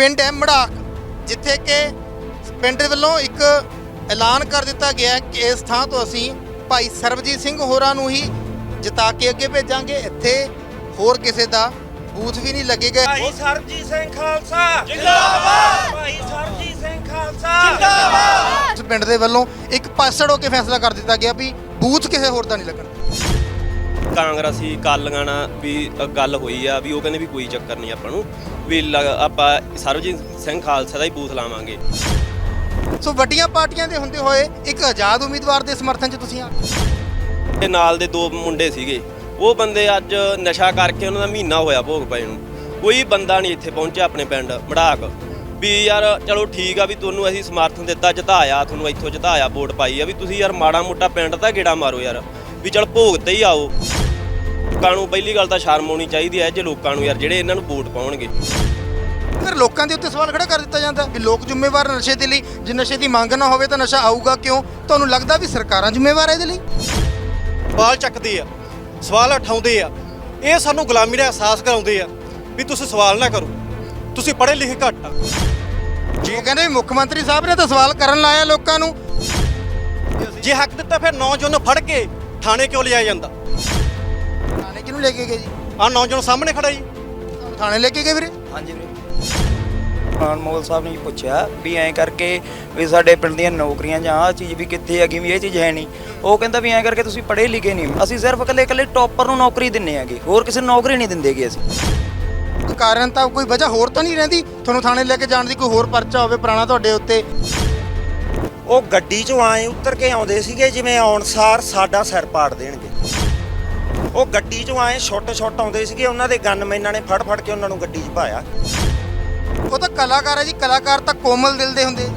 ਪਿੰਡ ਹੈ ਮੜਾਕ ਜਿੱਥੇ ਕਿ ਪਿੰਡ ਦੇ ਵੱਲੋਂ ਇੱਕ ਐਲਾਨ ਕਰ ਦਿੱਤਾ ਗਿਆ ਕਿ ਇਸ ਥਾਂ ਤੋਂ ਅਸੀਂ ਭਾਈ ਸਰਬਜੀਤ ਸਿੰਘ ਹੋਰਾਂ ਨੂੰ ਹੀ ਜਿਤਾ ਕੇ ਅੱਗੇ ਭੇਜਾਂਗੇ। ਇੱਥੇ ਹੋਰ ਕਿਸੇ ਦਾ ਬੂਥ ਵੀ ਨਹੀਂ ਲੱਗੇਗਾ। ਭਾਈ ਸਰਬਜੀਤ ਸਿੰਘ ਖਾਲਸਾ। ਜਿੰਦਾਬਾਦ। ਭਾਈ ਸਰਬਜੀਤ ਸਿੰਘ ਖਾਲਸਾ। ਇਸ ਪਿੰਡ ਦੇ ਵੱਲੋਂ ਇੱਕ ਪਾਸੜ ਹੋ ਕੇ ਫੈਸਲਾ ਕਰ ਦਿੱਤਾ ਗਿਆ ਵੀ ਬੂਥ ਕਿਸੇ ਹੋਰ ਦਾ ਨਹੀਂ ਲੱਗਣਾ। ਕਾਂਗਰਸੀ ਕਾਲੀਆਂ ਨਾਲ ਵੀ ਗੱਲ ਹੋਈ ਆ ਵੀ ਉਹ ਕਹਿੰਦੇ ਵੀ ਕੋਈ ਚੱਕਰ ਨਹੀਂ ਆਪਾਂ ਨੂੰ। ਵੀ ਆਪਾਂ ਸਰਬਜੀਤ ਸਿੰਘ ਖਾਲਸਾ ਦਾ ਹੀ ਬੂਥ ਲਾਵਾਂਗੇ। ਸੋ ਵੱਡੀਆਂ ਪਾਰਟੀਆਂ ਦੇ ਹੁੰਦੇ ਹੋਏ ਇੱਕ ਆਜ਼ਾਦ ਉਮੀਦਵਾਰ ਦੇ ਸਮਰਥਨ 'ਚ ਤੁਸੀਂ ਆ? ਤੇ ਨਾਲ ਦੇ ਦੋ ਮੁੰਡੇ ਸੀਗੇ। ਉਹ ਬੰਦੇ ਅੱਜ ਨਸ਼ਾ ਕਰਕੇ ਉਹਨਾਂ ਦਾ ਮਹੀਨਾ ਹੋਇਆ ਭੋਗ ਪਏ ਨੂੰ। ਕੋਈ ਬੰਦਾ ਨਹੀਂ ਇੱਥੇ ਪਹੁੰਚਿਆ ਆਪਣੇ ਪਿੰਡ ਮੜਾਕ। ਵੀ ਯਾਰ ਚਲੋ ਠੀਕ ਆ ਵੀ ਤੁਹਾਨੂੰ ਅਸੀਂ ਸਮਰਥਨ ਦਿੱਤਾ ਜਿਤਾਇਆ ਤੁਹਾਨੂੰ ਇੱਥੋਂ ਜਿਤਾਇਆ ਵੋਟ ਪਾਈ ਆ। ਵੀ ਤੁਸੀਂ ਯਾਰ ਮਾੜਾ ਮੋਟਾ ਪਿੰਡ ਦਾ ਗੇੜਾ ਮਾਰੋ ਯਾਰ। ਵੀ ਚਲ ਭੋਗ ਤੇ ਹੀ ਆਓ। ਲੋਕਾਂ ਨੂੰ ਪਹਿਲੀ ਗੱਲ ਤਾਂ ਸ਼ਰਮ ਆਉਣੀ ਚਾਹੀਦੀ ਹੈ ਜੇ ਲੋਕਾਂ ਨੂੰ ਯਾਰ ਜਿਹੜੇ ਇਹਨਾਂ ਨੂੰ ਵੋਟ ਪਾਉਣਗੇ। ਫਿਰ ਲੋਕਾਂ ਦੇ ਉੱਤੇ ਸਵਾਲ ਖੜਾ ਕਰ ਦਿੱਤਾ ਜਾਂਦਾ ਵੀ ਲੋਕ ਜ਼ਿੰਮੇਵਾਰ ਨਸ਼ੇ ਦੇ ਲਈ ਜੇ ਨਸ਼ੇ ਦੀ ਮੰਗ ਨਾ ਹੋਵੇ ਤਾਂ ਨਸ਼ਾ ਆਊਗਾ ਕਿਉਂ? ਤੁਹਾਨੂੰ ਲੱਗਦਾ ਵੀ ਸਰਕਾਰਾਂ ਜ਼ਿੰਮੇਵਾਰ ਹੈ ਇਹਦੇ ਲਈ? ਸਵਾਲ ਚੱਕਦੇ ਆ ਸਵਾਲ ਉਠਾਉਂਦੇ ਆ। ਇਹ ਸਾਨੂੰ ਗੁਲਾਮੀ ਦਾ ਅਹਿਸਾਸ ਕਰਾਉਂਦੇ ਆ ਵੀ ਤੁਸੀਂ ਸਵਾਲ ਨਾ ਕਰੋ ਤੁਸੀਂ ਪੜ੍ਹੇ ਲਿਖੇ ਘੱਟ ਆ। ਉਹ ਕਹਿੰਦੇ ਵੀ ਮੁੱਖ ਮੰਤਰੀ ਸਾਹਿਬ ਨੇ ਤਾਂ ਸਵਾਲ ਕਰਨ ਲਾਇਆ ਲੋਕਾਂ ਨੂੰ। ਜੇ ਹੱਕ ਦਿੱਤਾ ਫਿਰ ਨੌਜਵਾਨ ਨੂੰ ਫੜ ਕੇ ਥਾਣੇ ਕਿਉਂ ਲਿਆਇਆ ਜਾਂਦਾ? ਥਾਣੇ ਕਿਹਨੂੰ ਲੈ ਕੇ ਗਏ ਜੀ? ਆ ਨੌਜਵਾਨ ਸਾਹਮਣੇ ਖੜਾ ਜੀ। ਥਾਣੇ ਲੈ ਕੇ ਗਏ ਵੀਰੇ? ਹਾਂਜੀ ਵੀਰੇ। ਅਨਮੋਲ ਸਾਹਿਬ ਨੇ ਪੁੱਛਿਆ ਵੀ ਐਂ ਕਰਕੇ ਵੀ ਸਾਡੇ ਪਿੰਡ ਦੀਆਂ ਨੌਕਰੀਆਂ ਜਾਂ ਆਹ ਚੀਜ਼ ਵੀ ਕਿੱਥੇ ਹੈਗੀ ਵੀ ਇਹ ਚੀਜ਼ ਹੈ ਨਹੀਂ। ਉਹ ਕਹਿੰਦਾ ਵੀ ਐਂ ਕਰਕੇ ਤੁਸੀਂ ਪੜ੍ਹੇ ਲਿਖੇ ਨਹੀਂ। ਅਸੀਂ ਸਿਰਫ ਇਕੱਲੇ ਇਕੱਲੇ ਟੌਪਰ ਨੂੰ ਨੌਕਰੀ ਦਿੰਨੇ ਹੈਗੇ। ਹੋਰ ਕਿਸੇ ਨੂੰ ਨੌਕਰੀ ਨਹੀਂ ਦਿੰਦੇਗੇ ਅਸੀਂ। ਕਾਰਨ ਤਾਂ ਕੋਈ ਵਜ੍ਹਾ ਹੋਰ ਤਾਂ ਨਹੀਂ ਰਹਿੰਦੀ? ਤੁਹਾਨੂੰ ਥਾਣੇ ਲੈ ਕੇ ਜਾਣ ਦੀ ਕੋਈ ਹੋਰ ਪਰਚਾ ਹੋਵੇ ਪੁਰਾਣਾ ਤੁਹਾਡੇ ਉੱਤੇ। ਉਹ ਗੱਡੀ 'ਚੋਂ ਆਏ ਉੱਤਰ ਕੇ ਆਉਂਦੇ ਸੀਗੇ ਜਿਵੇਂ ਆਉਣ ਸਾਰ ਸਾਡਾ ਸਿਰ ਪਾੜ ਦੇਣਗੇ। ਉਹ ਗੱਡੀ 'ਚੋਂ ਆਏ ਛੋਟੇ ਛੋਟੇ ਆਉਂਦੇ ਸੀਗੇ ਉਹਨਾਂ ਦੇ ਗਨਮੈਨਾਂ ਨੇ ਫੜ ਫੜ ਕੇ ਉਹਨਾਂ ਨੂੰ ਗੱਡੀ 'ਚ ਪਾਇਆ। ਉਹ ਤਾਂ ਕਲਾਕਾਰ ਹੈ ਜੀ ਕਲਾਕਾਰ ਤਾਂ ਕੋਮਲ ਦਿਲ ਦੇ ਹੁੰਦੇ।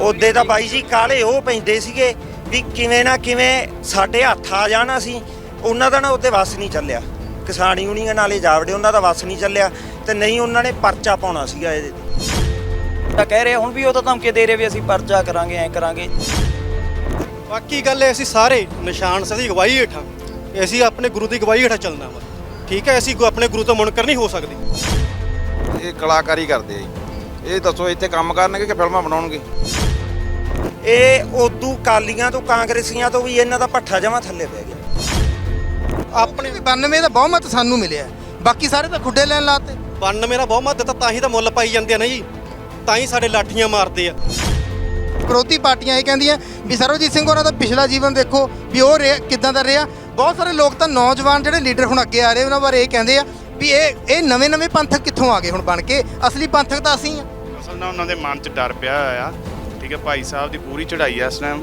ਉਹਦੇ ਤਾਂ ਬਾਈ ਜੀ ਕਾਲੇ ਉਹ ਪੈਂਦੇ ਸੀਗੇ ਵੀ ਕਿਵੇਂ ਨਾ ਕਿਵੇਂ ਸਾਡੇ ਹੱਥ ਆ ਜਾਣਾ ਸੀ ਉਹਨਾਂ ਦਾ ਨਾ ਉਹਦੇ ਵੱਸ ਨਹੀਂ ਚੱਲਿਆ। ਕਿਸਾਨ ਯੂਨੀਅਨ ਨਾਲੇ ਜਾਵੜੇ ਉਹਨਾਂ ਦਾ ਵੱਸ ਨਹੀਂ ਚੱਲਿਆ ਤੇ ਨਹੀਂ ਉਹਨਾਂ ਨੇ ਪਰਚਾ ਪਾਉਣਾ ਸੀਗਾ ਇਹਦੇ ਤੇ। ਤਾਂ ਕਹਿ ਰਹੇ ਹੁਣ ਵੀ ਉਹ ਤਾਂ ਧਮਕੀ ਦੇ ਰਹੇ ਵੀ ਅਸੀਂ ਪਰਚਾ ਕਰਾਂਗੇ ਐਂ ਕਰਾਂਗੇ। ਬਾਕੀ ਗੱਲ ਹੈ ਅਸੀਂ ਸਾਰੇ ਨਿਸ਼ਾਨ ਦੀ ਗਵਾਹੀ ਹੇਠਾਂ ਅਸੀਂ ਆਪਣੇ ਗੁਰੂ ਦੀ ਗਵਾਹੀ ਹੇਠਾਂ ਚੱਲਣਾ ਵਾ। ਠੀਕ ਹੈ ਅਸੀਂ ਆਪਣੇ ਗੁਰੂ ਤੋਂ ਮੁਨਕਰ ਨਹੀਂ ਹੋ ਸਕਦੇ। ਇਹ ਕਲਾਕਾਰੀ ਕਰਦੇ ਆ ਜੀ। ਇਹ ਦੱਸੋ ਇੱਥੇ ਕੰਮ ਕਰਨਗੇ ਕਿ ਫਿਲਮਾਂ ਬਣਾਉਣਗੇ? ਇਹ ਉਦੋਂ ਕਾਲੀਆਂ ਤੋਂ ਕਾਂਗਰਸੀਆਂ ਤੋਂ ਵੀ ਇਹਨਾਂ ਦਾ ਪੱਠਾ ਜਮਾ ਥੱਲੇ ਪੈ ਗਿਆ। ਆਪਣੇ ਵੀ 92 ਦਾ ਬਹੁਮਤ ਸਾਨੂੰ ਮਿਲਿਆ। ਬਾਕੀ ਸਾਰੇ ਤਾਂ ਖੁੱਡੇ ਲੈਣ ਲਾਤੇ। 92 ਦਾ ਬਹੁਮਤ ਦਿੱਤਾ ਤਾਂ ਹੀ ਤਾਂ ਮੁੱਲ ਪਾਈ ਜਾਂਦੇ ਆ ਨਾ ਜੀ। ਤਾਂ ਹੀ ਸਾਡੇ ਲਾਠੀਆਂ ਮਾਰਦੇ ਆ। ਵਿਰੋਧੀ ਪਾਰਟੀਆਂ ਇਹ ਕਹਿੰਦੀਆਂ ਵੀ ਸਰਵਜੀਤ ਸਿੰਘ ਹੋਰਾਂ ਦਾ ਪਿਛਲਾ ਜੀਵਨ ਦੇਖੋ ਵੀ ਉਹ ਰਿਹਾ ਕਿਦਾਂ ਦਾ ਰਿਹਾ। ਬਹੁਤ ਸਾਰੇ ਲੋਕ ਤਾਂ ਨੌਜਵਾਨ ਜਿਹੜੇ ਲੀਡਰ ਹੁਣ ਅੱਗੇ ਆ ਰਹੇ ਉਹਨਾਂ ਬਾਰੇ ਇਹ ਕਹਿੰਦੇ ਆ ਵੀ ਇਹ ਇਹ ਨਵੇਂ-ਨਵੇਂ ਪੰਥਕ ਕਿੱਥੋਂ ਆ ਗਏ ਹੁਣ ਬਣ ਕੇ? ਅਸਲੀ ਪੰਥਕ ਤਾਂ ਅਸੀਂ ਆ। ਅਸਲ ਨਾਲ ਉਹਨਾਂ ਦੇ ਮਨ 'ਚ ਡਰ ਪਿਆ ਹੋਇਆ। ਆ ਠੀਕ ਹੈ ਭਾਈ ਸਾਹਿਬ ਦੀ ਪੂਰੀ ਚੜ੍ਹਾਈ ਆ ਇਸ ਟਾਈਮ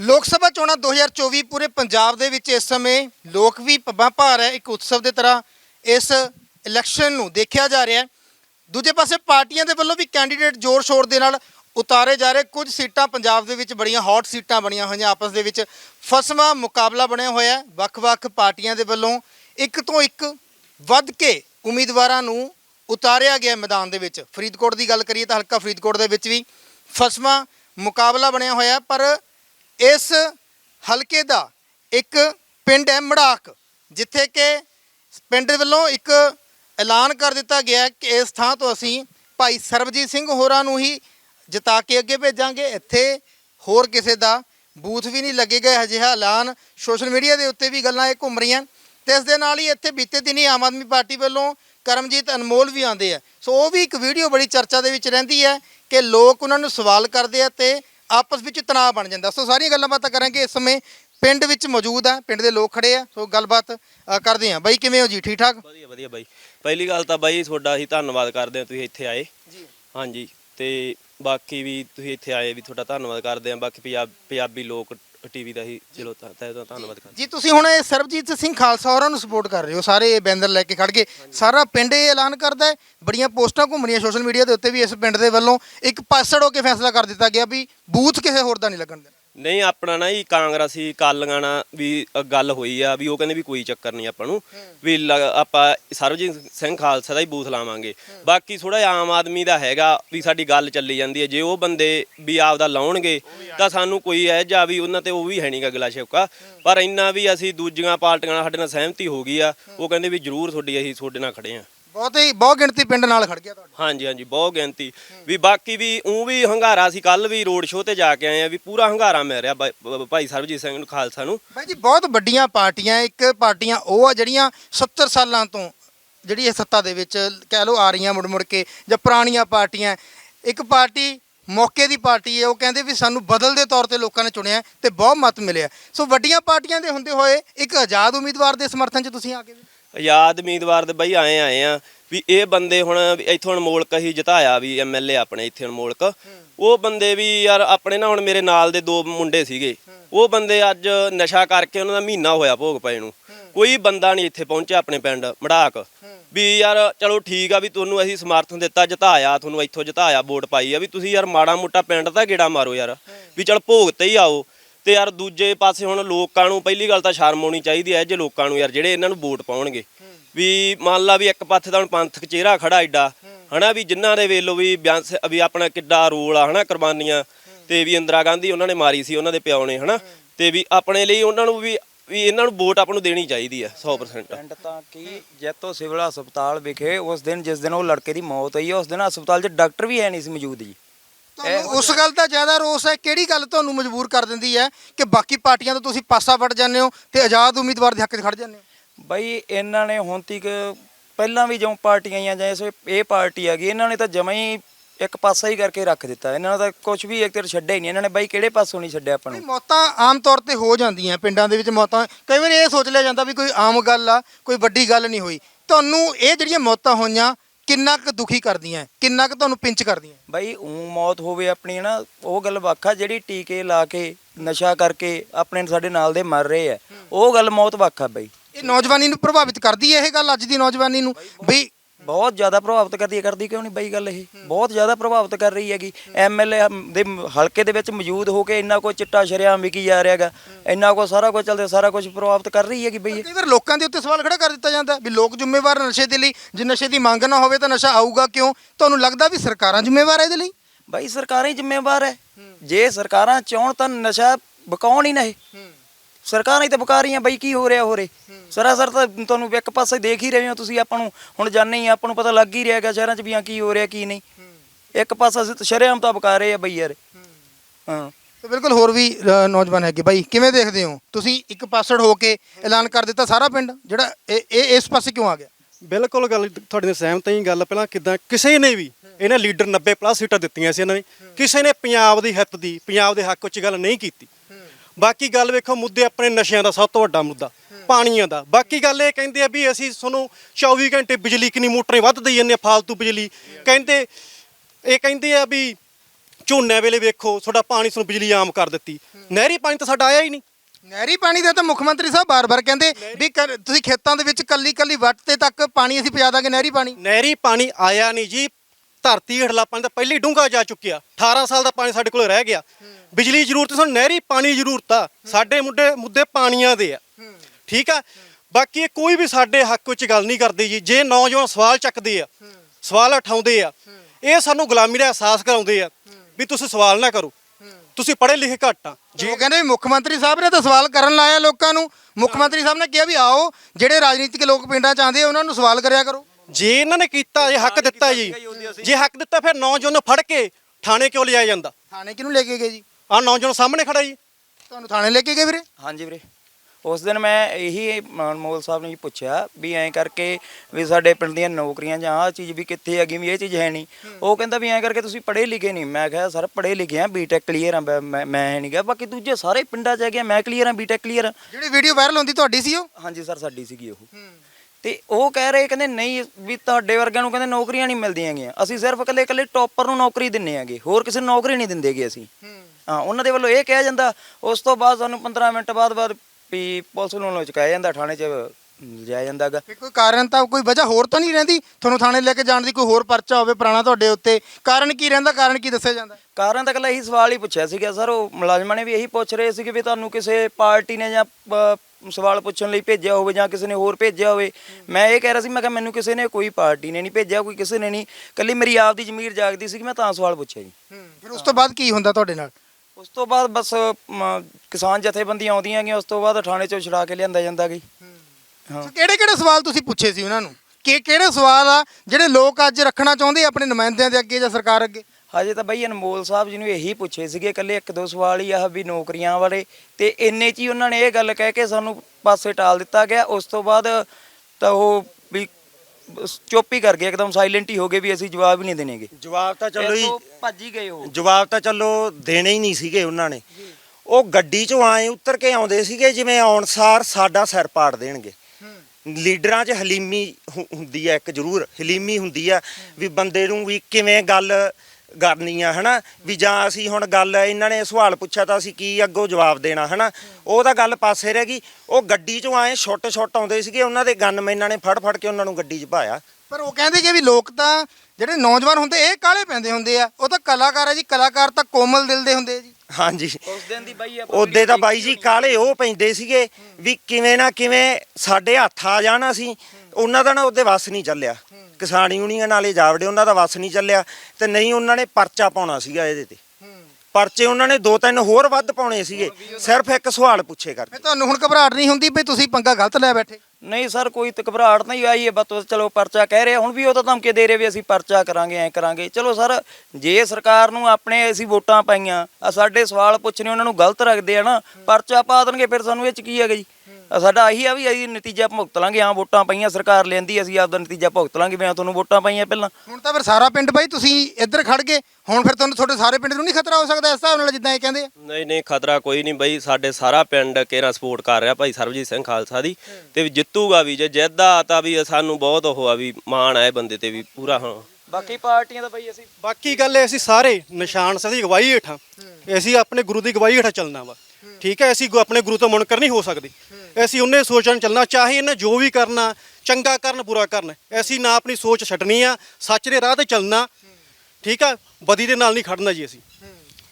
ਲੋਕ ਸਭਾ ਚੋਣਾਂ 2024 ਪੂਰੇ ਪੰਜਾਬ ਦੇ ਵਿੱਚ ਇਸ ਸਮੇਂ ਲੋਕ ਵੀ ਪੱਬਾਂ ਭਾਰ ਹੈ, ਇੱਕ ਉਤਸਵ ਦੇ ਤਰ੍ਹਾਂ ਇਸ ਇਲੈਕਸ਼ਨ ਨੂੰ ਦੇਖਿਆ ਜਾ ਰਿਹਾ ਹੈ। ਦੂਜੇ ਪਾਸੇ ਪਾਰਟੀਆਂ ਦੇ ਵੱਲੋਂ ਵੀ ਕੈਂਡੀਡੇਟ ਜ਼ੋਰ ਸ਼ੋਰ ਦੇ ਨਾਲ ਉਤਾਰੇ ਜਾ ਰਹੇ। ਕੁਝ ਸੀਟਾਂ ਪੰਜਾਬ ਦੇ ਵਿੱਚ ਬੜੀਆਂ ਹੌਟ ਸੀਟਾਂ ਬਣੀਆਂ ਹੋਈਆਂ ਆਪਸ ਦੇ ਵਿੱਚ। ਫਸਵਾ ਮੁਕਾਬਲਾ ਬਣਿਆ ਹੋਇਆ ਹੈ। ਵੱਖ-ਵੱਖ ਪਾਰਟੀਆਂ ਦੇ ਵੱਲੋਂ ਇੱਕ ਤੋਂ ਇੱਕ ਵੱਧ ਕੇ ਉਮੀਦਵਾਰਾਂ ਨੂੰ ਉਤਾਰਿਆ ਗਿਆ ਮੈਦਾਨ ਦੇ ਵਿੱਚ। ਫਰੀਦਕੋਟ ਦੀ ਗੱਲ ਕਰੀਏ ਤਾਂ ਹਲਕਾ ਫਰੀਦਕੋਟ ਦੇ ਵਿੱਚ ਵੀ ਫਸਵਾ ਮੁਕਾਬਲਾ ਬਣਿਆ ਹੋਇਆ ਪਰ ਇਸ ਹਲਕੇ ਦਾ ਇੱਕ ਪਿੰਡ ਹੈ ਮੜਾਕ, ਜਿੱਥੇ ਕਿ ਪਿੰਡ ਵੱਲੋਂ ਇੱਕ ਐਲਾਨ ਕਰ ਦਿੱਤਾ ਗਿਆ ਕਿ ਇਸ ਥਾਂ ਤੋਂ ਅਸੀਂ ਭਾਈ ਸਰਬਜੀਤ ਸਿੰਘ ਹੋਰਾਂ ਨੂੰ ਹੀ ਜਿਤਾ ਕੇ ਅੱਗੇ ਭੇਜਾਂਗੇ। ਇੱਥੇ ਹੋਰ ਕਿਸੇ ਦਾ ਬੂਥ ਵੀ ਨਹੀਂ ਲੱਗੇਗਾ ਅਜਿਹਾ ਐਲਾਨ ਸੋਸ਼ਲ ਮੀਡੀਆ ਦੇ ਉੱਤੇ ਵੀ ਗੱਲਾਂ ਇਹ ਘੁੰਮ ਰਹੀਆਂ। ਤੇ ਇਸ ਦੇ ਨਾਲ ਹੀ ਇੱਥੇ ਬੀਤੇ ਦਿਨੀ ਆਮ ਆਦਮੀ ਪਾਰਟੀ ਵੱਲੋਂ ਕਰਮਜੀਤ ਅਨਮੋਲ ਵੀ ਆਉਂਦੇ ਆ। ਸੋ ਉਹ ਵੀ ਇੱਕ ਵੀਡੀਓ ਬੜੀ ਚਰਚਾ ਦੇ ਵਿੱਚ ਰਹਿੰਦੀ ਹੈ ਕਿ ਲੋਕ ਉਹਨਾਂ ਨੂੰ ਸਵਾਲ ਕਰਦੇ ਆ ਤੇ ਆਪਸ ਵਿੱਚ ਤਣਾਅ ਬਣ ਜਾਂਦਾ। ਸੋ ਸਾਰੀਆਂ ਗੱਲਾਂ ਬਾਤਾਂ ਕਰਾਂਗੇ ਇਸ ਸਮੇਂ। ਪਿੰਡ ਵਿੱਚ ਮੌਜੂਦ ਆ ਪਿੰਡ ਦੇ ਲੋਕ ਖੜੇ ਆ। ਸੋ ਗੱਲਬਾਤ ਅ, ਕਰਦੇ ਆ ਬਾਈ ਕਿਵੇਂ ਹੋ ਜੀ? ਠੀਕ ਠਾਕ? ਵਧੀਆ ਵਧੀਆ ਬਾਈ। ਪਹਿਲੀ ਗੱਲ ਤਾਂ ਬਾਈ ਤੁਹਾਡਾ ਅਸੀਂ ਧੰਨਵਾਦ ਕਰਦੇ ਹਾਂ ਤੁਸੀਂ ਇੱਥੇ ਆਏ। ਜੀ। ਹਾਂਜੀ ਤੇ ਬਾਕੀ ਵੀ ਤੁਸੀਂ ਇੱਥੇ ਆਏ ਵੀ ਤੁਹਾਡਾ ਧੰਨਵਾਦ ਕਰਦੇ ਹਾਂ। ਬਾਕੀ ਪੰਜਾਬ ਪੰਜਾਬੀ ਲੋਕ ਟੀਵੀ ਦਾ ਹੀ ਚਲੋ ਤਾਂ ਦਿਲੋਂ ਧੰਨਵਾਦ ਕਰਦੇ। ਜੀ ਤੁਸੀਂ ਹੁਣ ਇਹ ਸਰਬਜੀਤ ਸਿੰਘ ਖਾਲਸਾ ਹੋਰਾਂ ਨੂੰ ਸਪੋਰਟ ਕਰ ਰਹੇ ਹੋ। ਸਾਰੇ ਇਹ ਬੈਨਰ ਲੈ ਕੇ ਖੜ ਗਏ। ਸਾਰਾ ਪਿੰਡ ਇਹ ਐਲਾਨ ਕਰਦਾ ਹੈ। ਬੜੀਆਂ ਪੋਸਟਾਂ ਘੁੰਮ ਰਹੀਆਂ ਸੋਸ਼ਲ ਮੀਡੀਆ ਦੇ ਉੱਤੇ ਵੀ ਇਸ ਪਿੰਡ ਦੇ ਵੱਲੋਂ। ਇੱਕ ਪਾਸੜ ਹੋ ਕੇ ਫੈਸਲਾ ਕਰ ਦਿੱਤਾ ਗਿਆ ਵੀ ਬੂਥ ਕਿਸੇ ਹੋਰ ਦਾ ਨਹੀਂ ਲੱਗਣ ਦੇਣਾ। ਨਹੀਂ ਆਪਣਾ ਨਾ ਹੀ ਕਾਂਗਰਸੀ ਕਾਲੀਆਂ ਨਾਲ ਵੀ ਗੱਲ ਹੋਈ ਆ ਵੀ ਉਹ ਕਹਿੰਦੇ ਵੀ ਕੋਈ ਚੱਕਰ ਨਹੀਂ ਆਪਾਂ ਨੂੰ ਵੀ ਲ- ਆਪਾਂ ਸਰਬਜੀਤ ਸਿੰਘ ਖਾਲਸਾ ਦਾ ਹੀ ਬੂਥ ਲਾਵਾਂਗੇ। ਬਾਕੀ ਥੋੜਾ ਆਮ ਆਦਮੀ ਦਾ ਹੈਗਾ ਵੀ ਸਾਡੀ ਗੱਲ ਚੱਲੀ ਜਾਂਦੀ ਹੈ। ਜੇ ਉਹ ਬੰਦੇ ਵੀ ਆਪਦਾ ਲਾਉਣਗੇ ਤਾਂ ਸਾਨੂੰ ਕੋਈ ਐ ਜਾ ਵੀ ਉਹਨਾਂ ਤੇ ਉਹ ਵੀ ਹੈ ਨਹੀਂਗਾ ਗਲਾ ਸ਼ਿਕਵਾ ਪਰ ਇੰਨਾ ਵੀ ਅਸੀਂ ਦੂਜੀਆਂ ਪਾਰਟੀਆਂ ਨਾਲ ਸਾਡੇ ਨਾਲ ਸਹਿਮਤੀ ਹੋ ਗਈ ਆ ਉਹ ਕਹਿੰਦੇ ਵੀ ਜ਼ਰੂਰ ਤੁਹਾਡੀ ਅਸੀਂ ਤੁਹਾਡੇ ਨਾਲ ਖੜੇ ਆ ਬਹੁਤ ਹੀ ਬਹੁਤ ਗਿਣਤੀ ਪਿੰਡ ਨਾਲ ਖੜ ਗਿਆ ਤੁਹਾਡਾ। ਹਾਂਜੀ ਹਾਂਜੀ ਬਹੁਤ ਗਿਣਤੀ। ਵੀ ਬਾਕੀ ਵੀ ਉਹ ਵੀ ਹੰਗਾਰਾ ਸੀ ਕੱਲ ਵੀ ਰੋਡ ਸ਼ੋਅ ਤੇ ਜਾ ਕੇ ਆਏ ਆ ਵੀ ਪੂਰਾ ਹੰਗਾਰਾ ਮਿਲ ਰਿਹਾ ਬਾਈ- ਬ- ਭਾਈ ਸਰਬਜੀਤ ਸਿੰਘ ਨੂੰ ਖਾਲਸਾ ਨੂੰ। ਬਾਈ ਜੀ ਬਹੁਤ ਵੱਡੀਆਂ ਪਾਰਟੀਆਂ ਇੱਕ ਪਾਰਟੀਆਂ ਉਹ ਆ ਜਿਹੜੀਆਂ 70 ਸਾਲਾਂ ਤੋਂ ਜਿਹੜੀ ਇਹ ਸੱਤਾ ਦੇ ਵਿੱਚ ਕਹਿ ਲਓ ਆ ਰਹੀਆਂ ਮੁੜ ਮੁੜ ਕੇ ਜਾਂ ਪੁਰਾਣੀਆਂ ਪਾਰਟੀਆਂ। ਇੱਕ ਪਾਰਟੀ ਮੌਕੇ ਦੀ ਪਾਰਟੀ ਹੈ ਉਹ ਕਹਿੰਦੇ ਵੀ ਸਾਨੂੰ ਬਦਲ ਦੇ ਤੌਰ ਤੇ ਲੋਕਾਂ ਨੇ ਚੁਣਿਆ ਤੇ ਬਹੁਤ ਮਤ ਮਿਲਿਆ। ਸੋ ਵੱਡੀਆਂ ਪਾਰਟੀਆਂ ਦੇ ਹੁੰਦੇ ਹੋਏ ਇੱਕ ਆਜ਼ਾਦ ਉਮੀਦਵਾਰ ਦੇ ਸਮਰਥਨ 'ਚ ਤੁਸੀਂ ਆ ਗਏ ਵੀ। ਆਜ਼ਾਦ ਉਮੀਦਵਾਰ ਦੇ ਬਈ ਆਏ ਆਏ ਆ ਵੀ ਇਹ ਬੰਦੇ ਹੁਣ ਵੀ ਇੱਥੋਂ ਅਨਮੋਲਕ ਹੀ ਜਿਤਾਇਆ ਵੀ ਐਮਐਲਏ ਆਪਣੇ ਇੱਥੇ ਅਨਮੋਲਕ ਉਹ ਬੰਦੇ ਵੀ ਯਾਰ ਆਪਣੇ ਨਾ ਹੁਣ ਮੇਰੇ ਨਾਲ ਦੇ ਦੋ ਮੁੰਡੇ ਸੀਗੇ। ਉਹ ਬੰਦੇ ਅੱਜ ਨਸ਼ਾ ਕਰਕੇ ਉਹਨਾਂ ਦਾ ਮਹੀਨਾ ਹੋਇਆ ਭੋਗ ਪਏ ਨੂੰ। ਕੋਈ ਬੰਦਾ ਨਹੀਂ ਇੱਥੇ ਪਹੁੰਚਿਆ ਆਪਣੇ ਪਿੰਡ ਮੜਾਕ। ਵੀ ਯਾਰ ਚਲੋ ਠੀਕ ਆ ਵੀ ਤੁਹਾਨੂੰ ਅਸੀਂ ਸਮਰਥਨ ਦਿੱਤਾ, ਜਿਤਾਇਆ, ਤੁਹਾਨੂੰ ਇੱਥੋਂ ਜਿਤਾਇਆ, ਵੋਟ ਪਾਈ ਆ। ਵੀ ਤੁਸੀਂ ਯਾਰ ਮਾੜਾ ਮੋਟਾ ਪਿੰਡ ਦਾ ਗੇੜਾ ਮਾਰੋ ਯਾਰ। ਵੀ ਚਲ ਭੋਗ ਤੇ ਹੀ ਆਓ। ਤੇ ਯਾਰ ਦੂਜੇ ਪਾਸੇ ਹੁਣ ਲੋਕਾਂ ਨੂੰ ਪਹਿਲੀ ਗੱਲ ਤਾਂ ਸ਼ਰਮ ਆਉਣੀ ਚਾਹੀਦੀ ਹੈ ਜੇ ਲੋਕਾਂ ਨੂੰ ਯਾਰ ਜਿਹੜੇ ਇਹਨਾਂ ਨੂੰ ਵੋਟ ਪਾਉਣਗੇ। ਵੀ ਮੰਨ ਲਾ ਵੀ ਇੱਕ ਪਾਸੇ ਤਾਂ ਹੁਣ ਪੰਥਕ ਚਿਹਰਾ ਖੜਾ ਏਡਾ ਹਨਾ ਵੀ ਜਿਨ੍ਹਾਂ ਦੇ ਵੇਲੋ ਵੀ ਬਿਆੰਸ ਵੀ ਆਪਣਾ ਕਿੱਡਾ ਰੋਲ ਆ, ਹਨਾ ਕੁਰਬਾਨੀਆਂ ਤੇ ਵੀ ਇੰਦਰਾ ਗਾਂਧੀ ਉਹਨਾਂ ਨੇ ਮਾਰੀ ਸੀ, ਉਹਨਾਂ ਦੇ ਪਿਓ ਨੇ, ਹਨਾ ਤੇ ਵੀ ਆਪਣੇ ਲਈ ਉਹਨਾਂ ਨੂੰ ਵੀ ਵੀ ਇਹਨਾਂ ਨੂੰ ਵੋਟ ਆਪਾਂ ਨੂੰ ਦੇਣੀ ਚਾਹੀਦੀ ਹੈ 100% ਪਿੰਡ ਤਾਂ ਕੀ ਜੈਤੋ ਸਿਵਲ ਹਸਪਤਾਲ ਵਿਖੇ ਉਸ ਦਿਨ ਜਿਸ ਦਿਨ ਉਹ ਲੜਕੇ ਦੀ ਮੌਤ ਹੋਈ ਉਸ ਦਿਨ ਹਸਪਤਾਲ 'ਚ ਡਾਕਟਰ ਵੀ ਹੈ ਨਹੀਂ ਸੀ ਮੌਜੂਦ ਜੀ। ਤੁਹਾਨੂੰ ਉਸ ਗੱਲ ਦਾ ਜ਼ਿਆਦਾ ਰੋਸ ਹੈ ਕਿਹੜੀ ਗੱਲ ਤੁਹਾਨੂੰ ਮਜਬੂਰ ਕਰ ਦਿੰਦੀ ਹੈ ਕਿ ਬਾਕੀ ਪਾਰਟੀਆਂ ਤੋਂ ਤੁਸੀਂ ਪਾਸਾ ਵੱਟ ਜਾਂਦੇ ਹੋ ਤੇ ਆਜ਼ਾਦ ਉਮੀਦਵਾਰ ਦੇ ਹੱਕ 'ਚ ਖੜ ਜਾਂਦੇ ਹੋ? ਬਈ ਇਹਨਾਂ ਨੇ ਹੁਣ ਤੱਕ ਪਹਿਲਾਂ ਵੀ ਜਿਉਂ ਪਾਰਟੀਆਂ ਆਈਆਂ ਜਾਂ ਇਸ ਇਹ ਪਾਰਟੀ ਆ ਗਈ ਇਹਨਾਂ ਨੇ ਤਾਂ ਜਮਾਂ ਹੀ ਇੱਕ ਪਾਸਾ ਹੀ ਕਰਕੇ ਰੱਖ ਦਿੱਤਾ। ਇਹਨਾਂ ਦਾ ਕੁਝ ਵੀ ਇੱਕ ਤੇਰ ਛੱਡਿਆ ਹੀ ਨਹੀਂ ਇਹਨਾਂ ਨੇ ਬਾਈ ਕਿਹੜੇ ਪਾਸੋਂ ਨਹੀਂ ਛੱਡਿਆ ਆਪਾਂ ਨੂੰ? ਮੌਤਾਂ ਆਮ ਤੌਰ ਤੇ ਹੋ ਜਾਂਦੀਆਂ ਪਿੰਡਾਂ ਦੇ ਵਿੱਚ ਮੌਤਾਂ। ਕਈ ਵਾਰ ਇਹ ਸੋਚ ਲਿਆ ਜਾਂਦਾ ਵੀ ਕੋਈ ਆਮ ਗੱਲ ਆ ਕੋਈ ਵੱਡੀ ਗੱਲ ਨਹੀਂ ਹੋਈ। ਤੁਹਾਨੂੰ ਇਹ ਜਿਹੜੀਆਂ ਮੌਤਾਂ ਹੋਈਆਂ ਕਿੰਨਾ ਕੁ ਦੁਖੀ ਕਰਦੀਆਂ ਕਿੰਨਾ ਕੁ ਤੁਹਾਨੂੰ ਪਿੰਚ ਕਰਦੀਆਂ ਬਾਈ ਉਹ ਮੌਤ ਹੋਵੇ ਆਪਣੀ ਨਾ ਉਹ ਗੱਲ ਵੱਖਾ ਜਿਹੜੀ ਟੀਕੇ ਲਾ ਕੇ ਨਸ਼ਾ ਕਰਕੇ ਆਪਣੇ ਸਾਡੇ ਨਾਲ ਦੇ ਮਰ ਰਹੇ ਆ ਉਹ ਗੱਲ ਮੌਤ ਵੱਖਾ ਬਾਈ। ਇਹ ਨੌਜਵਾਨੀ ਨੂੰ ਪ੍ਰਭਾਵਿਤ ਕਰਦੀ ਹੈ ਇਹ ਗੱਲ ਅੱਜ ਦੀ ਨੌਜਵਾਨੀ ਨੂੰ? ਵੀ ਬਹੁਤ ਜ਼ਿਆਦਾ ਪ੍ਰਭਾਵਿਤ ਕਰਦੀ ਹੈ ਕਰਦੀ ਕਿਉਂ ਨਹੀਂ ਬਾਈ ਗੱਲ ਇਹ? ਬਹੁਤ ਜ਼ਿਆਦਾ ਪ੍ਰਭਾਵਿਤ ਕਰ ਰਹੀ ਹੈਗੀ। ਐਮਐਲਏ ਦੇ ਹਲਕੇ ਦੇ ਵਿੱਚ ਮੌਜੂਦ ਹੋ ਕੇ ਇੰਨਾ ਕੁ ਚਿੱਟਾ ਸ਼ਰਿਆਮ ਵਿਕੀ ਜਾ ਰਿਹਾ ਹੈਗਾ। ਇੰਨਾ ਕੁ ਸਾਰਾ ਕੁਝ ਚੱਲਦਾ ਸਾਰਾ ਕੁਝ ਪ੍ਰਭਾਵਿਤ ਕਰ ਰਹੀ ਹੈਗੀ ਬਈ। ਕਈ ਵਾਰ ਲੋਕਾਂ ਦੇ ਉੱਤੇ ਸਵਾਲ ਖੜਾ ਕਰ ਦਿੱਤਾ ਜਾਂਦਾ ਵੀ ਲੋਕ ਜ਼ਿੰਮੇਵਾਰ ਨਸ਼ੇ ਦੇ ਲਈ ਜੇ ਨਸ਼ੇ ਦੀ ਮੰਗ ਨਾ ਹੋਵੇ ਤਾਂ ਨਸ਼ਾ ਆਊਗਾ ਕਿਉਂ? ਤੁਹਾਨੂੰ ਲੱਗਦਾ ਵੀ ਸਰਕਾਰਾਂ ਜ਼ਿੰਮੇਵਾਰ ਹੈ ਇਹਦੇ ਲਈ? ਬਾਈ ਸਰਕਾਰਾਂ ਹੀ ਜ਼ਿੰਮੇਵਾਰ ਹੈ। ਜੇ ਸਰਕਾਰਾਂ ਚਾਹਣ ਤਾਂ ਨਸ਼ਾ ਬਕਾਉਣ ਹੀ ਨਾ ਇਹ ਸਰਕਾਰਾਂ ਹੀ ਤਾਂ ਬਕਾ ਰਹੀਆਂ ਬਾਈ ਕੀ ਹੋ ਰਿਹਾ ਹੋ ਰੇ ਸਰਾਸਰ ਤਾਂ ਤੁਹਾਨੂੰ ਇੱਕ ਪਾਸੇ ਦੇਖ ਹੀ ਰਹੇ ਹੋ ਤੁਸੀਂ ਆਪਾਂ ਨੂੰ ਹੁਣ ਜਾਣੇ ਹੀ ਆਪਾਂ ਨੂੰ ਪਤਾ ਲੱਗ ਹੀ ਰਿਹਾ ਹੈਗਾ ਸ਼ਹਿਰਾਂ 'ਚ ਵੀ ਆ ਕੀ ਹੋ ਰਿਹਾ ਕੀ ਨਹੀਂ। ਇੱਕ ਪਾਸਾ ਸ਼ਰਿਆਮ ਤਾਂ ਬਕਾ ਰਹੇ ਆ ਬਈ ਯਾਰ। ਹਾਂ। ਤੇ ਬਿਲਕੁਲ ਹੋਰ ਵੀ ਅ, ਨੌਜਵਾਨ ਹੈਗੇ। ਬਾਈ ਕਿਵੇਂ ਦੇਖਦੇ ਹੋ? ਤੁਸੀਂ ਇੱਕ ਪਾਸੜ ਹੋ ਕੇ ਐਲਾਨ ਕਰ ਦਿੱਤਾ ਸਾਰਾ ਪਿੰਡ ਜਿਹੜਾ ਇਹ ਇਹ ਇਸ ਪਾਸੇ ਕਿਉਂ ਆ ਗਿਆ? ਬਿਲਕੁਲ ਗੱਲ ਤੁਹਾਡੇ ਨਾਲ ਸਹਿਮਤ ਹਾਂ ਜੀ। ਗੱਲ ਪਹਿਲਾਂ ਕਿਦਾਂ ਕਿਸੇ ਨੇ ਵੀ ਇਹਨਾਂ ਲੀਡਰ 90 ਪਲੱਸ ਸੀਟਾਂ ਦਿੱਤੀਆਂ ਸੀ ਇਹਨਾਂ ਨੇ। ਕਿਸੇ ਨੇ ਪੰਜਾਬ ਦੀ ਹਿੱਤ ਦੀ ਪੰਜਾਬ ਦੇ ਹੱਕ ਵਿੱਚ ਗੱਲ ਨਹੀਂ ਕੀਤੀ। ਬਾਕੀ ਗੱਲ ਵੇਖੋ ਮੁੱਦੇ ਆਪਣੇ ਨਸ਼ਿਆਂ ਦਾ ਸਭ ਤੋਂ ਵੱਡਾ ਮੁੱਦਾ ਪਾਣੀਆਂ ਦਾ। ਬਾਕੀ ਗੱਲ ਇਹ ਕਹਿੰਦੇ ਆ ਵੀ ਅਸੀਂ ਤੁਹਾਨੂੰ 24 ਘੰਟੇ ਬਿਜਲੀ ਕਿੰਨੀ ਮੋਟਰਾਂ ਵੱਧ ਦੇਈ ਜਾਂਦੇ ਆ ਫਾਲਤੂ ਬਿਜਲੀ। ਕਹਿੰਦੇ ਇਹ ਕਹਿੰਦੇ ਆ ਵੀ ਝੋਨੇ ਵੇਲੇ ਵੇਖੋ ਤੁਹਾਡਾ ਪਾਣੀ ਤੁਹਾਨੂੰ ਬਿਜਲੀ ਆਮ ਕਰ ਦਿੱਤੀ। ਨਹਿਰੀ ਪਾਣੀ ਤਾਂ ਸਾਡਾ ਆਇਆ ਹੀ ਨਹੀਂ। ਨਹਿਰੀ ਪਾਣੀ ਦਾ ਤਾਂ ਮੁੱਖ ਮੰਤਰੀ ਸਾਹਿਬ ਬਾਰ-ਬਾਰ ਕਹਿੰਦੇ ਵੀ ਤੁਸੀਂ ਖੇਤਾਂ ਦੇ ਵਿੱਚ ਕੱਲੀ ਕੱਲੀ ਵੱਟ ਤੇ ਤੱਕ ਪਾਣੀ ਅਸੀਂ ਪਹੁੰਚਾ ਦਾਂਗੇ ਨਹਿਰੀ ਪਾਣੀ। ਨਹਿਰੀ ਪਾਣੀ ਆਇਆ ਨਹੀਂ ਜੀ ਧਰਤੀ ਹੇਠਲਾ ਪਾਣੀ ਤਾਂ ਪਹਿਲੇ ਡੂੰਘਾ ਜਾ ਚੁੱਕਿਆ। 18 ਸਾਲ ਦਾ ਪਾਣੀ ਸਾਡੇ ਕੋਲ ਰਹਿ ਗਿਆ। ਬਿਜਲੀ ਜ਼ਰੂਰਤ ਸਾਨੂੰ ਨਹਿਰੀ ਪਾਣੀ ਜ਼ਰੂਰਤ ਆ। ਸਾਡੇ ਮੁੱਦੇ ਮੁੱਦੇ ਪਾਣੀਆਂ ਦੇ ਆ। ਠੀਕ ਆ? ਬਾਕੀ ਇਹ ਕੋਈ ਵੀ ਸਾਡੇ ਹੱਕ ਵਿੱਚ ਗੱਲ ਨਹੀਂ ਕਰਦੇ ਜੀ। ਜੇ ਨੌਜਵਾਨ ਸਵਾਲ ਚੱਕਦੇ ਆ ਸਵਾਲ ਉਠਾਉਂਦੇ ਆ ਇਹ ਸਾਨੂੰ ਗੁਲਾਮੀ ਦਾ ਅਹਿਸਾਸ ਕਰਾਉਂਦੇ ਆ ਵੀ ਤੁਸੀਂ ਸਵਾਲ ਨਾ ਕਰੋ। ਤੁਸੀਂ ਪੜ੍ਹੇ ਲਿਖੇ ਘੱਟ ਆ। ਜੀ ਉਹ ਕਹਿੰਦੇ ਮੁੱਖ ਮੰਤਰੀ ਸਾਹਿਬ ਨੇ ਤਾਂ ਸਵਾਲ ਕਰਨ ਲਾਇਆ ਲੋਕਾਂ ਨੂੰ। ਮੁੱਖ ਮੰਤਰੀ ਸਾਹਿਬ ਨੇ ਕਿਹਾ ਵੀ ਆਓ ਜਿਹੜੇ ਰਾਜਨੀਤਿਕ ਲੋਕ ਪਿੰਡਾਂ ਚ ਆਉਂਦੇ ਆ ਉਹਨਾਂ ਨੂੰ ਸਵਾਲ ਕਰਿਆ ਕਰੋ। ਜੇ ਇਹਨਾਂ ਨੇ ਕੀਤਾ ਜੇ ਹੱਕ ਦਿੱਤਾ ਜੀ ਜੇ ਹੱਕ ਦਿੱਤਾ ਫਿਰ ਨੌਜਵਾਨ ਨੂੰ ਫੜ ਕੇ ਥਾਣੇ ਕਿਉਂ ਲਿਜਾਇਆ ਜਾਂਦਾ? ਥਾਣੇ ਕਿਹਨੂੰ ਲੈ ਕੇ ਗਏ ਜੀ? ਆ ਨੌਜਵਾਨ ਸਾਹਮਣੇ ਖੜਾ ਜੀ। ਤੁਹਾਨੂੰ ਥਾਣੇ ਲੈ ਕੇ ਗਏ ਵੀਰੇ? ਹਾਂਜੀ ਵੀਰੇ। ਉਸ ਦਿਨ ਮੈਂ ਇਹੀ ਮਨਮੋਲ ਸਾਹਿਬ ਨੇ ਪੁੱਛਿਆ ਵੀ ਐਂ ਕਰਕੇ ਵੀ ਸਾਡੇ ਪਿੰਡ ਦੀਆਂ ਨੌਕਰੀਆਂ ਜਾਂ ਆਹ ਚੀਜ਼ ਵੀ ਕਿੱਥੇ ਹੈਗੀ ਵੀ ਇਹ ਚੀਜ਼ ਹੈ ਨਹੀਂ। ਉਹ ਕਹਿੰਦਾ ਵੀ ਐਂ ਕਰਕੇ ਤੁਸੀਂ ਪੜ੍ਹੇ ਲਿਖੇ ਨਹੀਂ। ਮੈਂ ਕਿਹਾ ਸਰ ਪੜ੍ਹੇ ਲਿਖੇ ਆ ਬੀਟੈਕ ਕਲੀਅਰ ਆ ਮੈਂ- ਮੈਂ ਮੈਂ ਨਹੀਂ ਗਿਆ ਬਾਕੀ ਦੂਜੇ ਸਾਰੇ ਪਿੰਡਾਂ 'ਚ ਹੈਗੇ ਆ, ਮੈਂ ਕਲੀਅਰ ਆ ਬੀਟੈਕ ਕਲੀਅਰ ਆ। ਜਿਹੜੀ ਵੀਡੀਓ ਵਾਇਰਲ ਹੁੰਦੀ ਤੁਹਾਡੀ ਸੀ ਉਹ? ਹਾਂਜੀ ਸਰ ਸਾਡੀ ਸੀਗੀ ਉਹ। ਤੇ ਉਹ ਕਹਿ ਰਹੇ ਕਹਿੰਦੇ ਨਹੀਂ ਵੀ ਤੁਹਾਡੇ ਵਰਗਿਆਂ ਨੂੰ ਕਹਿੰਦੇ ਨੌਕਰੀਆਂ ਨਹੀਂ ਮਿਲਦੀਆਂ ਹੈਗੀਆਂ। ਅਸੀਂ ਸਿਰਫ ਇਕੱਲੇ ਇਕੱਲੇ ਟੌਪਰ ਨੂੰ ਨੌਕਰੀ ਦਿੰਨੇ ਆਗੇ ਹੋਰ ਕਿਸੇ ਨੂੰ ਨੌਕਰੀ ਨਹੀਂ ਦਿੰਦੇਗੇ ਅਸੀਂ। ਹਾਂ। ਉਹਨਾਂ ਦੇ ਵੱਲੋਂ ਇਹ ਕਿਹਾ ਜਾਂਦਾ ਉਸ ਤੋਂ ਬਾਅਦ ਸਾਨੂੰ 15 ਮਿੰਟ ਬਾਅਦ ਬਾਅਦ ਵੀ ਪੁਲਿਸ ਨੂੰ ਚੁਕਾਇਆ ਜਾਂਦਾ ਥਾਣੇ 'ਚ ਲਿਜਾਇਆ ਜਾਂਦਾਗਾ ਕਿ ਕੋਈ ਕਾਰਨ ਤਾਂ ਕੋਈ ਵਜ੍ਹਾ ਹੋਰ ਤਾਂ ਨਹੀਂ ਰਹਿੰਦੀ? ਤੁਹਾਨੂੰ ਥਾਣੇ ਲੈ ਕੇ ਜਾਣ ਦੀ ਕੋਈ ਹੋਰ ਪਰਚਾ ਹੋਵੇ ਪੁਰਾਣਾ ਤੁਹਾਡੇ ਉੱਤੇ ਕਾਰਨ ਕੀ ਰਹਿੰਦਾ? ਕਾਰਨ ਕੀ ਦੱਸਿਆ ਜਾਂਦਾ? ਕਾਰਨ ਤਾਂ ਇਕੱਲਾ ਇਹੀ ਸਵਾਲ ਹੀ ਪੁੱਛਿਆ ਸੀਗਾ ਸਰ ਉਹ ਮੁਲਾਜ਼ਮਾਂ ਨੇ ਵੀ ਇਹੀ ਪੁੱਛ ਰਹੇ ਸੀ ਕਿ ਵੀ ਤੁਹਾਨੂੰ ਕਿਸੇ ਪਾਰਟੀ ਨੇ ਜਾਂ ਅ, ਸਵਾਲ ਪੁੱਛਣ ਲਈ ਭੇਜਿਆ ਹੋਵੇ ਜਾਂ ਕਿਸੇ ਨੇ ਹੋਰ ਭੇਜਿਆ ਹੋਵੇ? ਮੈਂ ਇਹ ਕਹਿ ਰਿਹਾ ਸੀ ਮੈਂ ਕਿਹਾ ਮੈਨੂੰ ਕਿਸੇ ਨੇ ਕੋਈ ਪਾਰਟੀ ਨੇ ਨਹੀਂ ਭੇਜਿਆ ਕੋਈ ਕਿਸੇ ਨੇ ਨਹੀਂ। ਇਕੱਲੀ ਮੇਰੀ ਆਪ ਦੀ ਜ਼ਮੀਰ ਜਾਗਦੀ ਸੀ ਕਿ ਮੈਂ ਤਾਂ ਸਵਾਲ ਪੁੱਛਿਆ ਜੀ। ਫਿਰ ਉਸ ਤੋਂ ਬਾਅਦ ਕੀ ਹੁੰਦਾ ਤੁਹਾਡੇ ਨਾਲ? ਉਸ ਤੋਂ ਬਾਅਦ ਬਸ ਮ, ਕਿਸਾਨ ਜਥੇਬੰਦੀਆਂ ਆਉਂਦੀਆਂ ਗਈਆਂ ਉਸ ਤੋਂ ਬਾਅਦ ਥਾਣੇ ਚੋਂ ਛੁਡਾ ਕੇ ਲਿਆਂਦਾ ਜਾਂਦਾ ਗਈ ਹਾਂ। ਕਿਹੜੇ ਕਿਹੜੇ ਸਵਾਲ ਤੁਸੀਂ ਪੁੱਛੇ ਸੀ ਉਹਨਾਂ ਨੂੰ? ਕਿ ਕਿਹੜੇ ਸਵਾਲ ਆ ਜਿਹੜੇ ਲੋਕ ਅੱਜ ਰੱਖਣਾ ਚਾਹੁੰਦੇ ਆ ਆਪਣੇ ਨੁਮਾਇੰਦਿਆਂ ਦੇ ਅੱਗੇ ਜਾਂ ਸਰਕਾਰ ਅੱਗੇ? ਹਜੇ ਤਾਂ ਬਈ ਅਨਮੋਲ ਸਾਹਿਬ ਜੀ ਨੂੰ ਇਹੀ ਪੁੱਛੇ ਸੀਗੇ ਇਕੱਲੇ ਇੱਕ ਦੋ ਸਵਾਲ ਹੀ ਆ ਵੀ ਨੌਕਰੀਆਂ ਵਾਲੇ ਤੇ ਇੰਨੇ 'ਚ ਹੀ ਉਹਨਾਂ ਨੇ ਇਹ ਗੱਲ ਕਹਿ ਕੇ ਸਾਨੂੰ ਪਾਸੇ ਟਾਲ ਦਿੱਤਾ ਗਿਆ। ਉਸ ਤੋਂ ਬਾਅਦ ਤਾਂ ਉਹ ਵੀ ਚੁੱਪ ਹੀ ਕਰ ਗਏ ਇੱਕਦਮ ਸਾਇਲੈਂਟ ਹੀ ਹੋ ਗਏ ਵੀ ਅਸੀਂ ਜਵਾਬ ਹੀ ਨਹੀਂ ਦੇਣਗੇ। ਜਵਾਬ ਤਾਂ ਚਲੋ ਜੀ ਭੱਜ ਹੀ ਗਏ ਉਹ। ਜਵਾਬ ਤਾਂ ਚਲੋ ਦੇਣੇ ਹੀ ਨਹੀਂ ਸੀਗੇ ਉਹਨਾਂ ਨੇ। ਉਹ ਗੱਡੀ 'ਚੋਂ ਆਏ ਉਤਰ ਕੇ ਆਉਂਦੇ ਸੀਗੇ ਜਿਵੇਂ ਆਉਣ ਸਾਰ ਸਾਡਾ ਸਿਰ ਪਾੜ ਦੇਣਗੇ। ਲੀਡਰਾਂ 'ਚ ਹਲੀਮੀ ਹੁ- ਹੁੰਦੀ ਆ ਇੱਕ ਜ਼ਰੂਰ, ਹਲੀਮੀ ਹੁੰਦੀ ਆ ਵੀ ਬੰਦੇ ਨੂੰ ਵੀ ਕਿਵੇਂ ਗੱਲ ਕਰਨੀ ਆ, ਹਨਾ? ਵੀ ਜਾਂ ਅਸੀਂ ਹੁਣ ਗੱਲ, ਇਹਨਾਂ ਨੇ ਸਵਾਲ ਪੁੱਛਿਆ ਤਾਂ ਅਸੀਂ ਕੀ ਅੱਗੋਂ ਜਵਾਬ ਦੇਣਾ, ਹਨਾ? ਉਹ ਤਾਂ ਗੱਲ ਪਾਸੇ ਰਹਿ ਗਈ। ਉਹ ਗੱਡੀ 'ਚੋਂ ਆਏ ਛੁੱਟ ਛੁੱਟ ਆਉਂਦੇ ਸੀਗੇ, ਉਹਨਾਂ ਦੇ ਗਨਮੈਨਾਂ ਨੇ ਫੜ ਫੜ ਕੇ ਉਹਨਾਂ ਨੂੰ ਗੱਡੀ 'ਚ ਪਾਇਆ। ਪਰ ਉਹ ਕਹਿੰਦੇ ਕਿ ਵੀ ਲੋਕ ਤਾਂ ਜਿਹੜੇ ਨੌਜਵਾਨ ਹੁੰਦੇ, ਇਹ ਕਾਲੇ ਪੈਂਦੇ ਹੁੰਦੇ ਆ? ਉਹ ਤਾਂ ਕਲਾਕਾਰ ਆ ਜੀ, ਕਲਾਕਾਰ ਤਾਂ ਕੋਮਲ ਦਿਲ ਦੇ ਹੁੰਦੇ ਆ ਜੀ। ਹਾਂਜੀ। ਉਸ ਦਿਨ ਦੀ ਬਾਈ ਆਪਾਂ ਉਹਦੇ ਤਾਂ ਬਾਈ ਜੀ ਕਾਲੇ ਉਹ ਪੈਂਦੇ ਸੀਗੇ ਵੀ ਕਿਵੇਂ ਨਾ ਕਿਵੇਂ ਸਾਡੇ ਹੱਥ ਆ ਜਾਣਾ ਸੀ ਉਹਨਾਂ ਦਾ ਨਾ ਉਹਦੇ ਵੱਸ ਨਹੀਂ ਚੱਲਿਆ। ਕਿਸਾਨ ਯੂਨੀਅਨ ਵਾਲੇ ਜਾਵੜੇ ਉਹਨਾਂ ਦਾ ਵੱਸ ਨਹੀਂ ਚੱਲਿਆ ਤੇ ਨਹੀਂ ਉਹਨਾਂ ਨੇ ਪਰਚਾ ਪਾਉਣਾ ਸੀਗਾ ਇਹਦੇ ਤੇ। ਪਰਚੇ ਉਹਨਾਂ ਨੇ ਦੋ ਤਿੰਨ ਹੋਰ ਵੱਧ ਪਾਉਣੇ ਸੀਗੇ। ਸਿਰਫ ਇੱਕ ਸਵਾਲ ਪੁੱਛੇ ਕਰਕੇ। ਤੁਹਾਨੂੰ ਹੁਣ ਘਬਰਾਹਟ ਨਹੀਂ ਹੁੰਦੀ ਵੀ ਤੁਸੀਂ ਪੰਗਾ ਗਲਤ ਲੈ ਬੈਠੇ। ਨਹੀਂ ਸਰ ਕੋਈ ਤੇ ਘਬਰਾਹਟ ਨਹੀਂ ਆਈ ਹੈ ਬਸ ਚਲੋ ਪਰਚਾ ਕਹਿ ਰਹੇ। ਹੁਣ ਵੀ ਉਹ ਤਾਂ ਧਮਕੀ ਦੇ ਰਹੇ ਵੀ ਅਸੀਂ ਪਰਚਾ ਕਰਾਂਗੇ ਐ ਕਰਾਂਗੇ। ਚਲੋ ਸਰ ਜੇ ਸਰਕਾਰ ਨੂੰ ਆਪਣੇ ਅਸੀਂ ਵੋਟਾਂ ਪਾਈਆਂ ਆ ਸਾਡੇ ਸਵਾਲ ਪੁੱਛਣੇ ਉਹਨਾਂ ਨੂੰ ਗਲਤ ਰੱਖਦੇ ਆ ਨਾ ਪਰਚਾ ਪਾ ਦੇਣਗੇ ਫਿਰ ਸਾਨੂੰ ਇਹ ਚ ਕੀ ਹੈਗਾ ਜੀ? ਸਾਡਾ ਇਹੀ ਆ ਵੀ ਅਸੀਂ ਨਤੀਜਾ ਭੁਗਤ ਲਾਂਗੇ ਹਾਂ ਵੋਟਾਂ ਪਾਈਆਂ ਸਰਕਾਰ ਲੈਂਦੀ ਅਸੀਂ ਆਪਦਾ ਨਤੀਜਾ ਭੁਗਤ ਲਾਂਗੇ ਵੀ ਤੁਹਾਨੂੰ ਵੋਟਾਂ ਪਾਈਆਂ ਪਹਿਲਾਂ। ਹੁਣ ਤਾਂ ਫਿਰ ਸਾਰਾ ਪਿੰਡ ਬਾਈ ਤੁਸੀਂ ਇੱਧਰ ਖੜ ਗਏ ਹੁਣ ਫਿਰ ਤੁਹਾਨੂੰ ਤੁਹਾਡੇ ਸਾਰੇ ਪਿੰਡ ਨੂੰ ਨਹੀਂ ਖਤਰਾ ਹੋ ਸਕਦਾ ਇਸ ਹਿਸਾਬ ਨਾਲ ਜਿੱਦਾਂ ਇਹ ਕਹਿੰਦੇ ਆ? ਨਹੀਂ ਨਹੀਂ ਖਤਰਾ ਕੋਈ ਨਹੀਂ ਬਈ ਸਾਡੇ ਸਾਰਾ ਪਿੰਡ ਕੇਰਾ ਸਪੋਰਟ ਕਰ ਰਿਹਾ ਭਾਈ ਸਰਬਜੀਤ ਸਿੰਘ ਖਾਲਸਾ ਦੀ। ਤੇ ਵੀ ਜਿੱਤੂਗਾ ਵੀ ਜੇ ਜਿੱਤਦਾ ਤਾਂ ਵੀ ਸਾਨੂੰ ਬਹੁਤ ਉਹ ਆ ਵੀ ਮਾਣ ਆ ਇਹ ਬੰਦੇ ਤੇ ਵੀ ਪੂਰਾ ਹਾਂ। ਬਾਕੀ ਪਾਰਟੀਆਂ ਦਾ ਬਈ ਅਸੀਂ ਬਾਕੀ ਗੱਲ ਹੈ ਅਸੀਂ ਸਾਰੇ ਨਿਸ਼ਾਨ ਸਾਹਿਬ ਦੀ ਅਗਵਾਈ ਹੇਠਾਂ ਅਸੀਂ ਆਪਣੇ ਗੁਰੂ ਦੀ ਅਗਵਾਈ ਹੇਠਾਂ ਚੱਲਣਾ ਵਾ। ਠੀਕ ਹੈ, ਅਸੀਂ ਗੁ- ਆਪਣੇ ਗੁਰੂ ਤੋਂ ਮੁਨਕਰ ਨਹੀਂ ਹੋ ਸਕਦੇ। ਅਸੀਂ ਉਹਨੇ ਸੋਚਣ ਚੱਲਣਾ, ਚਾਹੇ ਇਹਨੇ ਜੋ ਵੀ ਕਰਨਾ, ਚੰਗਾ ਕਰਨ, ਬੁਰਾ ਕਰਨ, ਅਸੀਂ ਨਾ ਆਪਣੀ ਸੋਚ ਛੱਡਣੀ ਆ, ਸੱਚ ਦੇ ਰਾਹ ਤੇ ਚੱਲਣਾ। ਠੀਕ ਆ, ਬਦੀ ਦੇ ਨਾਲ ਨਹੀਂ ਖੜਨਾ ਜੀ ਅਸੀਂ।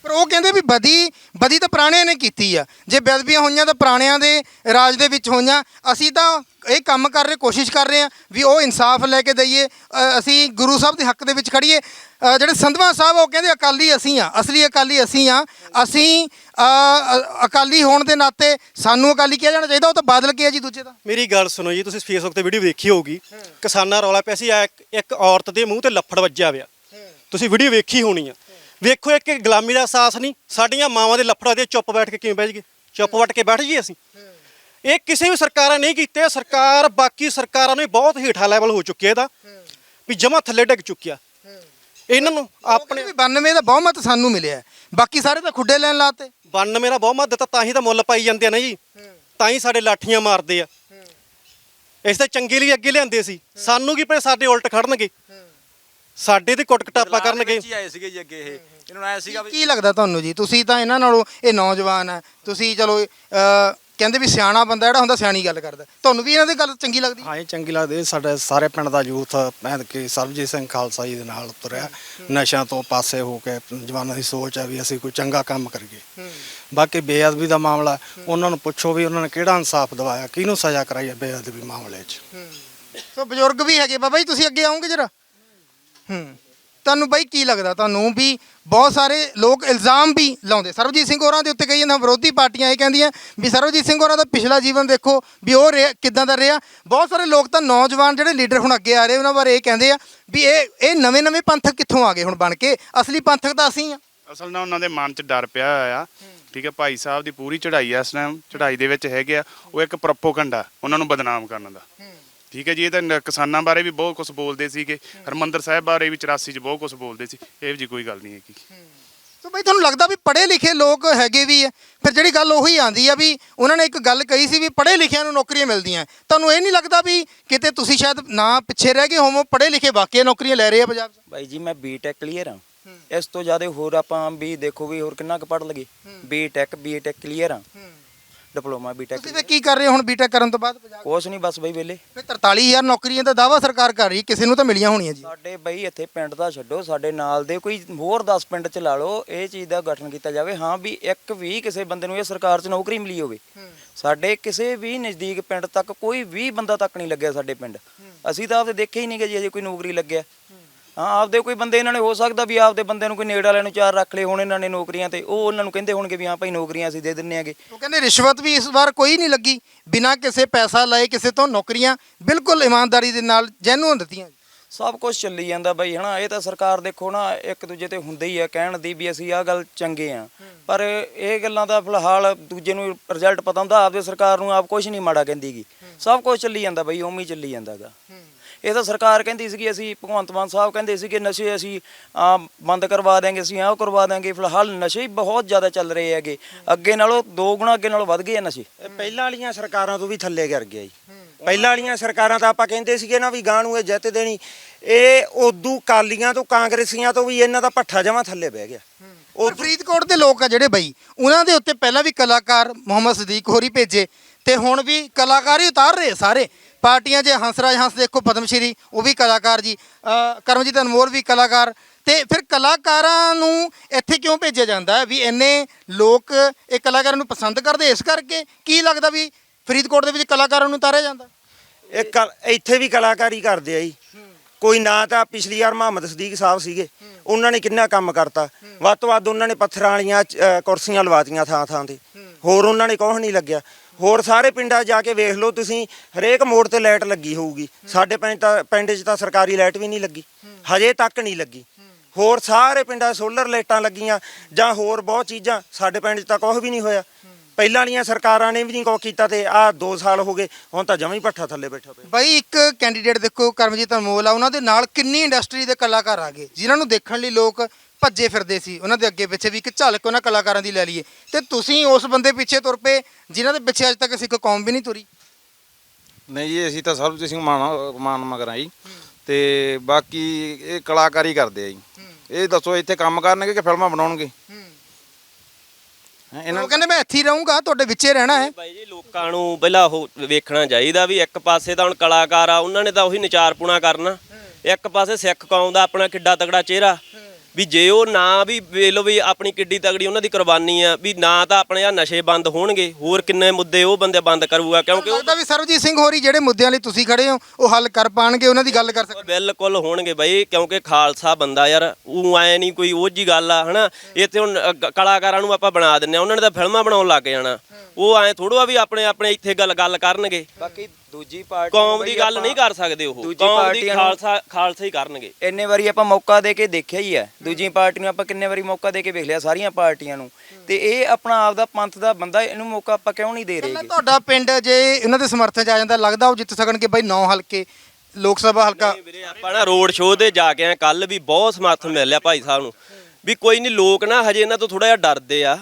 ਪਰ ਉਹ ਕਹਿੰਦੇ ਵੀ ਬਦੀ ਬਦੀ ਤਾਂ ਪੁਰਾਣਿਆਂ ਨੇ ਕੀਤੀ ਆ। ਜੇ ਬੇਅਦਬੀਆਂ ਹੋਈਆਂ ਤਾਂ ਪੁਰਾਣਿਆਂ ਦੇ ਰਾਜ ਦੇ ਵਿੱਚ ਹੋਈਆਂ। ਅਸੀਂ ਤਾਂ ਇਹ ਕੰਮ ਕਰ ਰਹੇ ਕੋਸ਼ਿਸ਼ ਕਰ ਰਹੇ ਆ ਵੀ ਉਹ ਇਨਸਾਫ ਲੈ ਕੇ ਦਈਏ। ਅ, ਅਸੀਂ ਗੁਰੂ ਸਾਹਿਬ ਦੇ ਹੱਕ ਦੇ ਵਿੱਚ ਖੜੀਏ ਅ, ਜਿਹੜੇ ਸੰਧਵਾ ਸਾਹਿਬ ਉਹ ਕਹਿੰਦੇ ਅਕਾਲੀ ਅਸੀਂ ਆ। ਅਸਲੀ ਅਕਾਲੀ ਅਸੀਂ ਆ। ਅਸੀਂ ਅ, ਅ, ਅਕਾਲੀ ਹੋਣ ਦੇ ਨਾਤੇ ਸਾਨੂੰ ਅਕਾਲੀ ਕਿਹਾ ਜਾਣਾ ਚਾਹੀਦਾ। ਉਹ ਤਾਂ ਬਾਦਲ ਕਿਹਾ ਜੀ ਦੂਜੇ ਦਾ ਮੇਰੀ ਗੱਲ ਸੁਣੋ ਜੀ ਤੁਸੀਂ ਫੇਸਬੁੱਕ ਤੇ ਵੀਡੀਓ ਵੇਖੀ ਹੋਊਗੀ। ਕਿਸਾਨਾਂ ਰੌਲਾ ਪਿਆ ਸੀ ਆ ਇੱਕ ਇੱਕ ਔਰਤ ਦੇ ਮੂੰਹ ਤੇ ਲੱਫੜ ਵੱਜਿਆ ਪਿਆ। ਤੁਸੀਂ ਵੀਡੀਓ ਵੇਖੀ ਹੋਣੀ ਆ। ਵੇਖੋ ਇੱਕ ਗੁਲਾਮੀ ਦਾ ਅਹਿਸਾਸ ਨਹੀਂ ਸਾਡੀਆਂ ਮਾਵਾਂ ਦੇ ਲੱਫੜਾਂ ਦੇ ਚੁੱਪ ਬੈਠ ਕੇ ਕਿਵੇਂ ਬਹਿ ਜਗੇ ਚੁੱਪ ਵੱਟ ਕੇ ਬੈਠ ਜੀ ਅਸੀਂ? ਇਹ ਕਿਸੇ ਵੀ ਸਰਕਾਰਾਂ ਨਹੀਂ ਕੀਤੇ ਸਰਕਾਰ ਬਾਕੀ ਸਰਕਾਰਾਂ ਨੂੰ ਬਹੁਤ ਹੇਠਾ ਲੈਵਲ ਹੋ ਚੁੱਕਿਆ ਇਹਦਾ ਵੀ ਜਮਾ ਥੱਲੇ ਡਿੱਗ ਚੁੱਕਿਆ। ਇਹਨਾਂ ਨੂੰ ਆਪਣੇ ਆਪਣੇ 92 ਦਾ ਬਹੁਮਤ ਸਾਨੂੰ ਮਿਲਿਆ। ਬਾਕੀ ਸਾਰੇ ਤਾਂ ਖੁੱਡੇ ਲੈਣ ਲਾਤੇ। 92 ਦਾ ਬਹੁਮਤ ਦਿੱਤਾ ਤਾਂ ਹੀ ਤਾਂ ਮੁੱਲ ਪਾਈ ਜਾਂਦੇ ਆ ਨਾ ਜੀ। ਤਾਂ ਹੀ ਸਾਡੇ ਲਾਠੀਆਂ ਮਾਰਦੇ ਆ। ਇਸ ਤਾਂ ਚੰਗੇ ਲਈ ਅੱਗੇ ਲਿਆਂਦੇ ਸੀ। ਸਾਨੂੰ ਕੀ ਪਤਾ ਸਾਡੇ ਉਲਟ ਖੜਨਗੇ। ਸਾਡੇ ਤੇ ਕੁੱਟ ਕਟਾਪਾ ਕਰਨਗੇ ਆਏ ਸੀਗੇ ਜੀ ਅੱਗੇ ਇਹ। ਇਹਨਾਂ ਨੂੰ ਆਇਆ ਸੀਗਾ ਕੀ ਲੱਗਦਾ ਤੁਹਾਨੂੰ ਜੀ? ਤੁਸੀਂ ਤਾਂ ਇਹਨਾਂ ਨਾਲੋਂ ਇਹ ਨੌਜਵਾਨ ਹੈ ਤੁਸੀਂ ਚਲੋ ਕਹਿੰਦੇ ਵੀ ਸਿਆਣਾ ਬੰਦਾ ਜਿਹੜਾ ਹੁੰਦਾ ਸਿਆਣੀ ਗੱਲ ਕਰਦਾ। ਤੁਹਾਨੂੰ ਵੀ ਇਹਨਾਂ ਦੀ ਗੱਲ ਚੰਗੀ ਲੱਗਦੀ? ਹਾਂ ਇਹ ਚੰਗੀ ਲੱਗਦੀ। ਸਾਡੇ ਸਾਰੇ ਪਿੰਡ ਦਾ ਯੂਥ ਮੈਂ ਕਿ ਸਰਬਜੀਤ ਸਿੰਘ ਖਾਲਸਾ ਜੀ ਦੇ ਨਾਲ ਤੁਰਿਆ। ਨਸ਼ਿਆਂ ਤੋਂ ਪਾਸੇ ਹੋ ਕੇ ਜਵਾਨਾਂ ਦੀ ਸੋਚ ਹੈ ਵੀ ਅਸੀਂ ਕੋਈ ਚੰਗਾ ਕੰਮ ਕਰੀਏ। ਬਾਕੀ ਬੇਅਦਬੀ ਦਾ ਮਾਮਲਾ ਉਹਨਾਂ ਨੂੰ ਪੁੱਛੋ ਵੀ ਉਹਨਾਂ ਨੇ ਕਿਹੜਾ ਇਨਸਾਫ ਦਿਵਾਇਆ ਕਿਹਨੂੰ ਸਜ਼ਾ ਕਰਾਈ ਹੈ ਬੇਅਦਬੀ ਮਾਮਲੇ 'ਚ? ਸੋ ਬਜ਼ੁਰਗ ਵੀ ਹੈਗੇ। ਬਾਬਾ ਜੀ ਤੁਸੀਂ ਅੱਗੇ ਆਓਗੇ ਜਰਾ। ਹੂੰ। ਤੁਹਾਨੂੰ ਬਾਈ ਕੀ ਲੱਗਦਾ? ਤੁਹਾਨੂੰ ਵੀ ਬਹੁਤ ਸਾਰੇ ਲੋਕ ਇਲਜ਼ਾਮ ਵੀ ਲਾਉਂਦੇ। ਸਰਬਜੀਤ ਸਿੰਘ ਹੋਰਾਂ ਦੇ ਉੱਤੇ ਕਈ ਜਾਂਦਾ ਵਿਰੋਧੀ ਪਾਰਟੀਆਂ ਇਹ ਕਹਿੰਦੀਆਂ ਵੀ ਸਰਬਜੀਤ ਸਿੰਘ ਹੋਰਾਂ ਦਾ ਪਿਛਲਾ ਜੀਵਨ ਦੇਖੋ ਵੀ ਉਹ ਕਿਦਾਂ ਦਾ ਰਿਹਾ। ਬਹੁਤ ਸਾਰੇ ਲੋਕ ਤਾਂ ਨੌਜਵਾਨ ਜਿਹੜੇ ਲੀਡਰ ਹੁਣ ਅੱਗੇ ਆ ਰਹੇ ਉਹਨਾਂ ਬਾਰੇ ਇਹ ਕਹਿੰਦੇ ਆ ਵੀ ਇਹ ਇਹ ਨਵੇਂ ਨਵੇਂ ਪੰਥਕ ਕਿੱਥੋਂ ਆ ਗਏ ਹੁਣ ਬਣ ਕੇ? ਅਸਲੀ ਪੰਥਕ ਤਾਂ ਅਸੀਂ ਆ। ਅਸਲ ਨਾਲ ਉਹਨਾਂ ਦੇ ਮਨ 'ਚ ਡਰ ਪਿਆ ਹੋਇਆ ਆ। ਠੀਕ ਹੈ ਭਾਈ ਸਾਹਿਬ ਦੀ ਪੂਰੀ ਚੜ੍ਹਾਈ ਆ ਇਸ ਟਾਈਮ ਚੜ੍ਹਾਈ ਦੇ ਵਿੱਚ ਹੈਗੇ ਆ। ਉਹ ਇੱਕ ਪ੍ਰੋਪੋਗੰਡਾ ਉਹਨਾਂ ਨੂੰ ਬਦਨਾਮ ਕਰਨ ਦਾ। ਠੀਕ ਹੈ ਜੀ ਇਹ ਤਾਂ ਨ- ਕਿਸਾਨਾਂ ਬਾਰੇ ਵੀ ਬਹੁਤ ਕੁਝ ਬੋਲਦੇ ਸੀਗੇ। ਹਰਮੰਦਰ ਸਾਹਿਬ ਬਾਰੇ ਵੀ 84 'ਚ ਬਹੁਤ ਕੁਝ ਬੋਲਦੇ ਸੀ। ਇਹ ਜੀ ਕੋਈ ਗੱਲ ਨਹੀਂ ਹੈਗੀ। ਸੋ ਬਈ ਤੁਹਾਨੂੰ ਲੱਗਦਾ ਵੀ ਪੜ੍ਹੇ ਲਿਖੇ ਲੋਕ ਹੈਗੇ ਵੀ ਆ? ਫਿਰ ਜਿਹੜੀ ਗੱਲ ਉਹੀ ਆਂਦੀ ਆ ਵੀ ਉਹਨਾਂ ਨੇ ਇੱਕ ਗੱਲ ਕਹੀ ਸੀ ਵੀ ਪੜ੍ਹੇ ਲਿਖਿਆਂ ਨੂੰ ਨੌਕਰੀਆਂ ਮਿਲਦੀਆਂ। ਤੁਹਾਨੂੰ ਇਹ ਨਹੀਂ ਲੱਗਦਾ ਵੀ ਕਿਤੇ ਤੁਸੀਂ ਸ਼ਾਇਦ ਨਾ ਪਿੱਛੇ ਰਹਿ ਗਏ ਹੋਵੋ ਪੜ੍ਹੇ ਲਿਖੇ ਵਾਕਈ ਨੌਕਰੀਆਂ ਲੈ ਰਹੇ ਆ ਪੰਜਾਬ 'ਚ? ਬਾਈ ਜੀ ਮੈਂ ਬੀਟੈਕ ਕਲੀਅਰ ਹਾਂ। ਇਸ ਤੋਂ ਜ਼ਿਆਦਾ ਹੋਰ ਆਪਾਂ ਵੀ ਦੇਖੋ ਵੀ ਹੋਰ ਕਿੰਨਾ ਕੁ ਪੜ੍ਹ ਲਗੇ ਬੀਟੈਕ ਬੀਟੈਕ ਕਲੀਅਰ ਹਾਂ। ਡਿਪਲੋਮਾ ਬੀਟੈਕ ਤੁਸੀਂ ਫੇ ਕੀ ਕਰ ਰਹੇ ਹੋ ਹੁਣ ਬੀਟੈਕ ਕਰਨ ਤੋਂ ਬਾਅਦ ਪੰਜਾਬ? ਕੁਛ ਨਹੀਂ ਬਸ ਬਈ ਵੇਲੇ ਫੇ 43000 ਨੌਕਰੀਆਂ ਦਾ ਦਾਵਾ ਸਰਕਾਰ ਕਰ ਰਹੀ ਕਿਸੇ ਨੂੰ ਤਾਂ ਮਿਲੀਆਂ ਹੋਣੀਆਂ ਜੀ। ਸਾਡੇ ਬਈ ਇੱਥੇ ਪਿੰਡ ਦਾ ਛੱਡੋ ਸਾਡੇ ਨਾਲ ਦੇ ਕੋਈ ਹੋਰ 10 ਪਿੰਡ ਚ ਲਾ ਲਓ ਇਹ ਚੀਜ਼ ਦਾ ਗਠਨ ਕੀਤਾ ਜਾਵੇ। ਹਾਂ ਵੀ ਇੱਕ ਵੀ ਕਿਸੇ ਬੰਦੇ ਨੂੰ ਇਹ ਸਰਕਾਰ 'ਚ ਨੌਕਰੀ ਮਿਲੀ ਹੋਵੇ। ਸਾਡੇ ਕਿਸੇ ਵੀ ਨਜ਼ਦੀਕ ਪਿੰਡ ਤੱਕ ਕੋਈ ਵੀ ਬੰਦਾ ਤੱਕ ਨਹੀਂ ਲੱਗਿਆ ਸਾਡੇ ਪਿੰਡ। ਅਸੀਂ ਤਾਂ ਆਪਦੇ ਦੇਖੇ ਹੀ ਨਹੀਂ ਕਿ ਜੀ ਅਜੇ ਕੋਈ ਨੌਕਰੀ ਲੱਗਿਆ। ਆਪਦੇ ਕੋਈ ਬੰਦੇ ਇਹਨਾਂ ਨੇ ਹੋ ਸਕਦਾ ਵੀ ਆਪਦੇ ਬੰਦੇ ਨੂੰ ਕੋਈ ਨੇੜ ਵਾਲਿਆਂ ਨੂੰ ਚਾਰ ਰੱਖ ਲਏ ਹੁਣ ਇਹਨਾਂ ਨੇ ਨੌਕਰੀਆਂ ਤੇ ਉਹ ਉਹਨਾਂ ਨੂੰ ਕਹਿੰਦੇ ਹੋਣਗੇ ਵੀ ਹਾਂ ਭਾਈ ਨੌਕਰੀਆਂ ਅਸੀਂ ਦੇ ਦਿੰਨੇ ਆਗੇ। ਉਹ ਕਹਿੰਦੇ ਰਿਸ਼ਵਤ ਵੀ ਇਸ ਵਾਰ ਕੋਈ ਨਹੀਂ ਲੱਗੀ ਬਿਨਾਂ ਕਿਸੇ ਪੈਸਾ ਲਏ ਕਿਸੇ ਤੋਂ ਨੌਕਰੀਆਂ ਬਿਲਕੁਲ ਇਮਾਨਦਾਰੀ ਦੇ ਨਾਲ ਜੈਨੂਅਨ ਦਿੱਤੀਆਂ। ਸਭ ਕੁਝ ਚੱਲੀ ਜਾਂਦਾ ਬਈ ਹਨਾ ਇਹ ਤਾਂ ਸਰਕਾਰ ਦੇਖੋ ਨਾ ਇੱਕ ਦੂਜੇ ਤੇ ਹੁੰਦੇ ਹੀ ਆ ਕਹਿਣ ਦੀ ਵੀ ਅਸੀਂ ਆਹ ਗੱਲ ਚੰਗੇ ਆ। ਪਰ ਇਹ ਗੱਲਾਂ ਦਾ ਫਿਲਹਾਲ ਦੂਜੇ ਨੂੰ ਰਿਜ਼ਲਟ ਪਤਾ ਹੁੰਦਾ ਆਪਦੇ ਸਰਕਾਰ ਨੂੰ ਆਪ ਕੁਝ ਨਹੀਂ ਮਾੜਾ ਕਹਿੰਦੀਗੀ। ਸਭ ਕੁਝ ਚੱਲੀ ਜਾਂਦਾ ਬਈ ਉਵੇਂ ਹੀ ਚੱਲੀ ਜਾਂਦਾਗਾ। ਇਹ ਤਾਂ ਸਰਕਾਰ ਕਹਿੰਦੀ ਸੀਗੀ ਅਸੀਂ ਭਗਵੰਤ ਮਾਨ ਸਾਹਿਬ ਕਹਿੰਦੇ ਸੀਗੇ ਨਸ਼ੇ ਅਸੀਂ ਆ ਬੰਦ ਕਰਵਾ ਦਿਆਂਗੇ ਅਸੀਂ ਆਹ ਕਰਵਾ ਦਿਆਂਗੇ। ਫਿਲਹਾਲ ਨਸ਼ੇ ਹੀ ਬਹੁਤ ਜ਼ਿਆਦਾ ਚੱਲ ਰਹੇ ਹੈਗੇ। ਅੱਗੇ ਨਾਲੋਂ ਦੋ ਗੁਣਾ ਅੱਗੇ ਨਾਲੋਂ ਵੱਧ ਗਏ ਆ ਨਸ਼ੇ। ਇਹ ਪਹਿਲਾਂ ਵਾਲੀਆਂ ਸਰਕਾਰਾਂ ਤੋਂ ਵੀ ਥੱਲੇ ਗਿਰ ਗਿਆ ਜੀ। ਪਹਿਲਾਂ ਵਾਲੀਆਂ ਸਰਕਾਰਾਂ ਤਾਂ ਆਪਾਂ ਕਹਿੰਦੇ ਸੀਗੇ ਨਾ ਵੀ ਗਾਂ ਨੂੰ ਇਹ ਜਿੱਤ ਦੇਣੀ। ਇਹ ਉਦੋਂ ਕਾਲੀਆਂ ਤੋਂ ਕਾਂਗਰਸੀਆਂ ਤੋਂ ਵੀ ਇਹਨਾਂ ਦਾ ਪੱਠਾ ਜਮਾ ਥੱਲੇ ਬਹਿ ਗਿਆ। ਉਹ ਫਰੀਦਕੋਟ ਦੇ ਲੋਕ ਆ ਜਿਹੜੇ ਬਈ ਉਹਨਾਂ ਦੇ ਉੱਤੇ ਪਹਿਲਾਂ ਵੀ ਕਲਾਕਾਰ ਮੁਹੰਮਦ ਸਦੀਕ ਹੋਰੀ ਭੇਜੇ ਤੇ ਹੁਣ ਵੀ ਕਲਾਕਾਰ ਹੀ ਉਤਾਰ ਰਹੇ ਸਾਰੇ। ਪਾਰਟੀਆਂ 'ਚ ਹੰਸਰਾਜ ਹੰਸ ਦੇਖੋ ਪਦਮ ਸ਼੍ਰੀ ਉਹ ਵੀ ਕਲਾਕਾਰ ਜੀ ਕਰਮਜੀਤ ਅਨਮੋਲ ਵੀ ਕਲਾਕਾਰ। ਤੇ ਫਿਰ ਕਲਾਕਾਰਾਂ ਨੂੰ ਇੱਥੇ ਕਿਉਂ ਭੇਜਿਆ ਜਾਂਦਾ ਵੀ ਇੰਨੇ ਲੋਕ ਇਹ ਕਲਾਕਾਰਾਂ ਨੂੰ ਪਸੰਦ ਕਰਦੇ ਇਸ ਕਰਕੇ ਕੀ ਲੱਗਦਾ ਵੀ ਫਰੀਦਕੋਟ ਦੇ ਵਿੱਚ ਕਲਾਕਾਰਾਂ ਨੂੰ ਉਤਾਰਿਆ ਜਾਂਦਾ? ਇਹ ਕਲ- ਇੱਥੇ ਵੀ ਕਲਾਕਾਰੀ ਕਰਦੇ ਆ ਜੀ। ਕੋਈ ਨਾ ਤਾਂ ਪਿਛਲੀ ਵਾਰ ਮੁਹੰਮਦ ਸਦੀਕ ਸਾਹਿਬ ਸੀਗੇ ਉਹਨਾਂ ਨੇ ਕਿੰਨਾ ਕੰਮ ਕਰਤਾ। ਵੱਧ ਤੋਂ ਵੱਧ ਉਹਨਾਂ ਨੇ ਪੱਥਰਾਂ ਵਾਲੀਆਂ ਅ, ਕੁਰਸੀਆਂ ਲਵਾਤੀਆਂ ਥਾਂ ਥਾਂ ਤੇ। ਹੋਰ ਉਹਨਾਂ ਨੇ ਕੁਛ ਨਹੀਂ ਲੱਗਿਆ। ਹੋਰ ਸਾਰੇ ਪਿੰਡਾਂ 'ਚ ਜਾ ਕੇ ਵੇਖ ਲਓ ਤੁਸੀਂ ਹਰੇਕ ਮੋੜ ਤੇ ਲਾਈਟ ਲੱਗੀ ਹੋਊਗੀ। ਸਾਡੇ ਪਿੰਡ ਤਾਂ ਪਿੰਡ 'ਚ ਤਾਂ ਸਰਕਾਰੀ ਲਾਈਟ ਵੀ ਨਹੀਂ ਲੱਗੀ। ਹਜੇ ਤੱਕ ਨਹੀਂ ਲੱਗੀ। ਹੋਰ ਸਾਰੇ ਪਿੰਡਾਂ 'ਚ ਸੋਲਰ ਲਾਈਟਾਂ ਲੱਗੀਆਂ ਜਾਂ ਹੋਰ ਬਹੁਤ ਚੀਜ਼ਾਂ ਸਾਡੇ ਪਿੰਡ 'ਚ ਤਾਂ ਕੁਛ ਵੀ ਨਹੀਂ ਹੋਇਆ। ਪਹਿਲਾਂ ਵਾਲੀਆਂ ਸਰਕਾਰਾਂ ਨੇ ਵੀ ਨਹੀਂ ਕੁਛ ਕੀਤਾ ਤੇ ਆਹ 2 ਸਾਲ ਹੋ ਗਏ ਹੁਣ ਤਾਂ ਜਮਾਂ ਹੀ ਪੱਠਾ ਥੱਲੇ ਬੈਠਾ ਪਿਆ। ਬਈ ਇੱਕ ਕੈਂਡੀਡੇਟ ਦੇਖੋ ਕਰਮਜੀਤ ਅਨਮੋਲ ਆ ਉਹਨਾਂ ਦੇ ਨਾਲ ਕਿੰਨੀ ਇੰਡਸਟਰੀ ਦੇ ਕਲਾਕਾਰ ਆ ਗਏ ਜਿਨ੍ਹਾਂ ਨੂੰ ਦੇਖਣ ਲਈ ਲੋਕ ਭੱਜੇ ਫਿਰਦੇ ਸੀ। ਉਹਨਾਂ ਦੇ ਅੱਗੇ ਪਿੱਛੇ ਵੀ ਇੱਕ ਝਲਕ ਉਹਨਾਂ ਕਲਾਕਾਰਾਂ ਦੀ ਲੈ ਲਈਏ। ਤੇ ਤੁਸੀਂ ਉਸ ਬੰਦੇ ਪਿੱਛੇ ਤੁਰ ਪਏ ਜਿਨ੍ਹਾਂ ਦੇ ਪਿੱਛੇ ਅੱਜ ਤੱਕ ਸਿੱਖ ਕੌਮ ਵੀ ਨਹੀਂ ਤੁਰੀ। ਨਹੀਂ ਜੀ ਅਸੀਂ ਤਾਂ ਸਰਬਜੀਤ ਸਿੰਘ ਮਾਨ ਮਾਨ ਮਗਰਾਂ ਜੀ। ਤੇ ਬਾਕੀ ਇਹ ਕਲਾਕਾਰੀ ਕਰਦੇ ਆ ਜੀ। ਇਹ ਦੱਸੋ ਇੱਥੇ ਕੰਮ ਕਰਨਗੇ ਕਿ ਫਿਲਮਾਂ ਬਣਾਉਣਗੇ? ਹੈਂ, ਇਹਨਾਂ ਉਹ ਕਹਿੰਦੇ ਮੈਂ ਇੱਥੇ ਹੀ ਰਹੂੰਗਾ ਤੁਹਾਡੇ ਵਿੱਚੇ ਰਹਿਣਾ ਹੈ। ਬਾਈ ਜੀ ਲੋਕਾਂ ਨੂੰ ਪਹਿਲਾਂ ਉਹ ਵੇਖਣਾ ਚਾਹੀਦਾ ਵੀ ਇੱਕ ਪਾਸੇ ਤਾਂ ਹੁਣ ਕਲਾਕਾਰ ਆ ਉਹਨਾਂ ਨੇ ਤਾਂ ਉਹੀ ਨਚਾਰਪੁਣਾ ਕਰਨਾ। ਇੱਕ ਪਾਸੇ ਸਿੱਖ ਕੌਮ ਦਾ ਆਪਣਾ ਕਿੱਡਾ ਤਗੜਾ ਚਿਹਰਾ। ਵੀ ਜੇ ਉਹ ਨਾ ਵੀ ਵੇਖ ਲਓ ਵੀ ਆਪਣੀ ਕਿੱਡੀ ਤਗੜੀ ਉਹਨਾਂ ਦੀ ਕੁਰਬਾਨੀ ਆ ਵੀ ਨਾ ਤਾਂ ਆਪਣੇ ਆ ਨਸ਼ੇ ਬੰਦ ਹੋਣਗੇ। ਹੋਰ ਕਿੰਨੇ ਮੁੱਦੇ ਉਹ ਬੰਦੇ ਬੰਦ ਕਰੂਗਾ ਕਿਉਂਕਿ ਉਹ ਲੱਗਦਾ ਵੀ ਸਰਬਜੀਤ ਸਿੰਘ ਹੋਰੀ ਜਿਹੜੇ ਮੁੱਦਿਆਂ ਲਈ ਤੁਸੀਂ ਖੜੇ ਹੋ ਉਹ ਹੱਲ ਕਰ ਪਾਣਗੇ ਉਹਨਾਂ ਦੀ ਗੱਲ ਕਰ ਸਕਦੇ ਬਿਲਕੁਲ ਹੋਣਗੇ ਬਈ ਕਿਉਂਕਿ ਖਾਲਸਾ ਬੰਦਾ ਯਾਰ ਉਹ ਐ ਨਹੀਂ ਕੋਈ ਉਹ ਜੀ ਗੱਲ ਆ ਹਨਾ? ਇੱਥੇ ਹੁਣ ਅ, ਗ- ਕਲਾਕਾਰਾਂ ਨੂੰ ਆਪਾਂ ਬਣਾ ਦਿੰਨੇ ਆ ਉਹਨਾਂ ਨੇ ਤਾਂ ਫਿਲਮਾਂ ਬਣਾਉਣ ਲੱਗ ਜਾਣਾ। ਉਹ ਐ ਥੋੜਾ ਵੀ ਆਪਣੇ ਆਪਣੇ ਇੱਥੇ ਗੱਲ ਗੱਲ ਕਰਨਗੇ। ਬਾਕੀ ਦੂਜੀ ਪਾਰਟੀ ਕੌਮ ਦੀ ਗੱਲ ਨਹੀਂ ਕਰ ਸਕਦੇ ਉਹ। ਦੂਜੀ ਕੌਮ ਦੀ ਪਾਰਟੀਆਂ ਨੂੰ- ਖਾਲਸਾ ਖਾਲਸਾ ਹੀ ਕਰਨਗੇ। ਇੰਨੇ ਵਾਰੀ ਆਪਾਂ ਮੌਕਾ ਦੇ ਕੇ ਦੇਖਿਆ ਹੀ ਹੈ। ਦੂਜੀ ਪਾਰਟੀ ਨੂੰ ਆਪਾਂ ਕਿੰਨੇ ਵਾਰੀ ਮੌਕਾ ਦੇ ਕੇ ਵੇਖ ਲਿਆ ਸਾਰੀਆਂ ਪਾਰਟੀਆਂ ਨੂੰ। ਤੇ ਇਹ ਆਪਣਾ ਆਪਦਾ ਪੰਥ ਦਾ ਬੰਦਾ ਇਹਨੂੰ ਮੌਕਾ ਆਪਾਂ ਕਿਉਂ ਨਹੀਂ ਦੇ ਮੈਂ ਰਹੇਗੇ ਤੁਹਾਡਾ ਪਿੰਡ ਜੇ ਇਹਨਾਂ ਦੇ ਸਮਰਥਨ ਚ ਆ ਜਾਂਦਾ ਲੱਗਦਾ ਉਹ ਜਿੱਤ ਸਕਣਗੇ ਬਈ 9 ਹਲਕੇ ਲੋਕ ਸਭਾ ਹਲਕਾ। ਵੀਰੇ ਆਪਾਂ ਨਾ ਰੋਡ ਸ਼ੋਅ ਤੇ ਜਾ ਕੇ ਆਏ ਕੱਲ ਵੀ ਬਹੁਤ ਸਮਰਥਨ ਮਿਲਿਆ ਭਾਈ ਸਾਹਿਬ ਨੂੰ। ਵੀ ਕੋਈ ਨਹੀਂ ਲੋਕ ਨਾ ਹਜੇ ਇਹਨਾਂ ਤੋਂ ਥੋੜਾ ਜਿਹਾ ਡਰਦੇ ਆ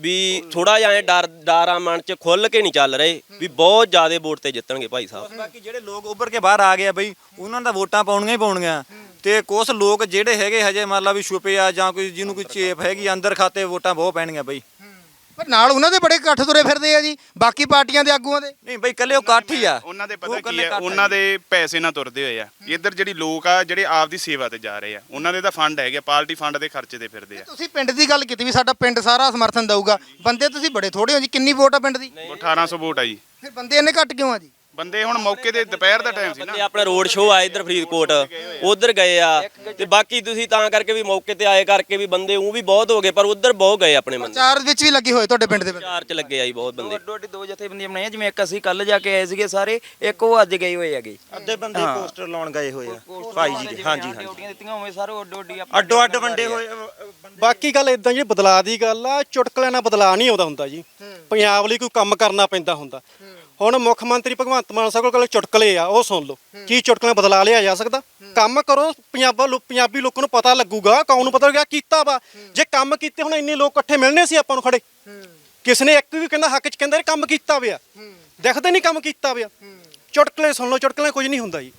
ਵੀ ਥੋੜਾ ਜਿਹਾ ਐ ਡਰ ਡਾਰਾ ਮਨ ਚ ਖੁੱਲ ਕੇ ਨਹੀਂ ਚੱਲ ਰਹੇ ਵੀ ਬਹੁਤ ਜ਼ਿਆਦੇ ਵੋਟ ਤੇ ਜਿੱਤਣਗੇ ਭਾਈ ਸਾਹਿਬ। ਬਾਕੀ ਜਿਹੜੇ ਲੋਕ ਉੱਭਰ ਕੇ ਬਾਹਰ ਆ ਗਏ ਆ ਬਈ ਉਹਨਾਂ ਦਾ ਵੋਟਾਂ ਪਾਉਣੀਆਂ ਹੀ ਪਾਉਣੀਆਂ। ਤੇ ਕੁਝ ਲੋਕ ਜਿਹੜੇ ਹੈਗੇ ਹਜੇ ਮੰਨ ਲਾ ਵੀ ਛੁਪੇ ਆ ਜਾਂ ਕੋਈ ਜਿਹਨੂੰ ਕੋਈ ਚੇਪ ਹੈਗੀ ਅੰਦਰ ਖਾਤੇ ਵੋਟਾਂ ਬਹੁਤ ਪੈਣਗੀਆਂ ਬਈ। ਪਰ ਨਾਲ ਉਹਨਾਂ ਦੇ ਬੜੇ ਇਕੱਠ ਤੁਰੇ ਫਿਰਦੇ ਆ ਜੀ ਬਾਕੀ ਪਾਰਟੀਆਂ ਦੇ ਆਗੂਆਂ ਦੇ। ਨਹੀਂ ਬਈ ਕੱਲੇ ਉਹ ਇਕੱਠ ਹੀ ਆ। ਉਹਨਾਂ ਦੇ ਪਤਾ ਕੀ ਹੈ ਉਹਨਾਂ ਦੇ ਪੈਸੇ ਨਾਲ ਤੁਰਦੇ ਹੋਏ ਆ। ਇੱਧਰ ਜਿਹੜੀ ਲੋਕ ਆ ਜਿਹੜੇ ਆਪ ਦੀ ਸੇਵਾ ਤੇ ਜਾ ਰਹੇ ਆ ਉਹਨਾਂ ਦੇ ਤਾਂ ਫੰਡ ਹੈਗੇ ਪਾਰਟੀ ਫੰਡ ਦੇ ਖਰਚੇ ਤੇ ਫਿਰਦੇ ਆ। ਤੁਸੀਂ ਪਿੰਡ ਦੀ ਗੱਲ ਕੀਤੀ ਵੀ ਸਾਡਾ ਪਿੰਡ ਸਾਰਾ ਸਮਰਥਨ ਦਊਗਾ। ਬੰਦੇ ਤੁਸੀਂ ਬੜੇ ਥੋੜੇ ਹੋ ਜੀ ਕਿੰਨੀ ਵੋਟ ਆ ਪਿੰਡ ਦੀ? 1800 ਵੋਟ ਆ ਜੀ। ਫਿਰ ਬੰਦੇ ਇੰਨੇ ਘੱਟ ਕਿਉਂ ਆ ਜੀ? ਬੰਦੇ ਹੁਣ ਮੌਕੇ ਦੇ ਦੁਪਹਿਰ ਦਾ ਟਾਈਮ ਸੀ ਨਾ। ਬੰਦੇ ਆਪਣਾ ਰੋਡ ਸ਼ੋਅ ਆਏ ਇੱਧਰ ਫਰੀਦਕੋਟ ਉਧਰ ਗਏ ਆ ਤੇ ਬਾਕੀ ਤੁਸੀਂ ਤਾਂ ਕਰਕੇ ਵੀ ਮੌਕੇ ਤੇ ਆਏ ਕਰਕੇ ਵੀ ਬੰਦੇ ਉਹ ਵੀ ਬਹੁਤ ਹੋ ਗਏ ਪਰ ਉਧਰ ਬਹੁਤ ਗਏ ਆਪਣੇ ਬੰਦੇ। ਚਾਰ ਵਿੱਚ ਵੀ ਲੱਗੇ ਹੋਏ ਤੁਹਾਡੇ ਪਿੰਡ ਦੇ ਬੰਦੇ। ਚਾਰ ਚ ਲੱਗੇ ਆ ਜੀ ਬਹੁਤ ਬੰਦੇ। ਅੱਡੋ ਅੱਡੀ ਦੋ ਜਥੇਬੰਦੀਆਂ ਬਣਾਈਆਂ ਜਿਵੇਂ ਇੱਕ ਅਸੀਂ ਕੱਲ ਜਾ ਕੇ ਆਏ ਸੀਗੇ ਸਾਰੇ ਇੱਕ ਉਹ ਅੱਜ ਗਏ ਹੋਏ ਹੈਗੇ। ਅੱਧੇ ਬੰਦੇ ਪੋਸਟਰ ਲਾਉਣ ਗਏ ਹੋਏ ਆ। ਭਾਈ ਜੀ ਦੇ। ਹਾਂਜੀ ਹਾਂਜੀ। ਡਿਊਟੀਆਂ ਦਿੱਤੀਆਂ ਹੋਵੇ ਸਾਰੇ ਅੱਡੋ ਅੱਡੀ ਅੱਡੋ ਅੱਡ ਵੰਡੇ ਹੋਏ ਅ, ਅ, ਬੰਦੇ ਬਾਕੀ ਗੱਲ ਇਦਾਂ ਜੀ ਬਦਲਾਅ ਦੀ ਗੱਲ ਆ ਚੁਟਕਲਿਆਂ ਨਾਲ ਬਦਲਾਅ ਨਹੀਂ ਆਉਂਦਾ ਹੁੰਦਾ ਜੀ। ਪੰਜਾਬ ਲਈ ਕੋਈ ਕੰਮ ਕਰਨਾ ਪੈਂਦਾ ਹੁੰਦਾ। ਹੁਣ ਮੁੱਖ ਮੰਤਰੀ ਭਗਵੰਤ ਮਾਨ ਸਾਹਿਬ ਕੋਲ ਚੁਟਕਲੇ ਆ ਉਹ ਸੁਣ ਲਓ। ਕੀ ਚੁਟਕਲਿਆਂ ਬਦਲਾ ਲਿਆ ਜਾ ਸਕਦਾ? ਕੰਮ ਕਰੋ ਪੰਜਾਬਾ ਲੋ ਪੰਜਾਬੀ ਲੋਕਾਂ ਨੂੰ ਪਤਾ ਲੱਗੂਗਾ ਕੌਣ ਨੂੰ ਪਤਾ ਲੱਗਿਆ? ਕੀਤਾ ਵਾ। ਜੇ ਕੰਮ ਕੀਤੇ ਹੁਣ ਇੰਨੇ ਲੋਕ ਇਕੱਠੇ ਮਿਲਣੇ ਸੀ ਆਪਾਂ ਨੂੰ ਖੜੇ। ਕਿਸ ਨੇ ਇੱਕ ਵੀ ਕਹਿੰਦਾ ਹੱਕ ਚ ਕਹਿੰਦਾ ਕੰਮ ਕੀਤਾ ਵਿਆ ਦਿਖਦੇ ਨਹੀਂ ਕੰਮ ਕੀਤਾ ਵਿਆ ਚੁਟਕਲੇ ਸੁਣ ਲਓ ਚੁਟਕਲੇ ਕੁਝ ਨਹੀਂ ਹੁੰਦਾ ਜੀ।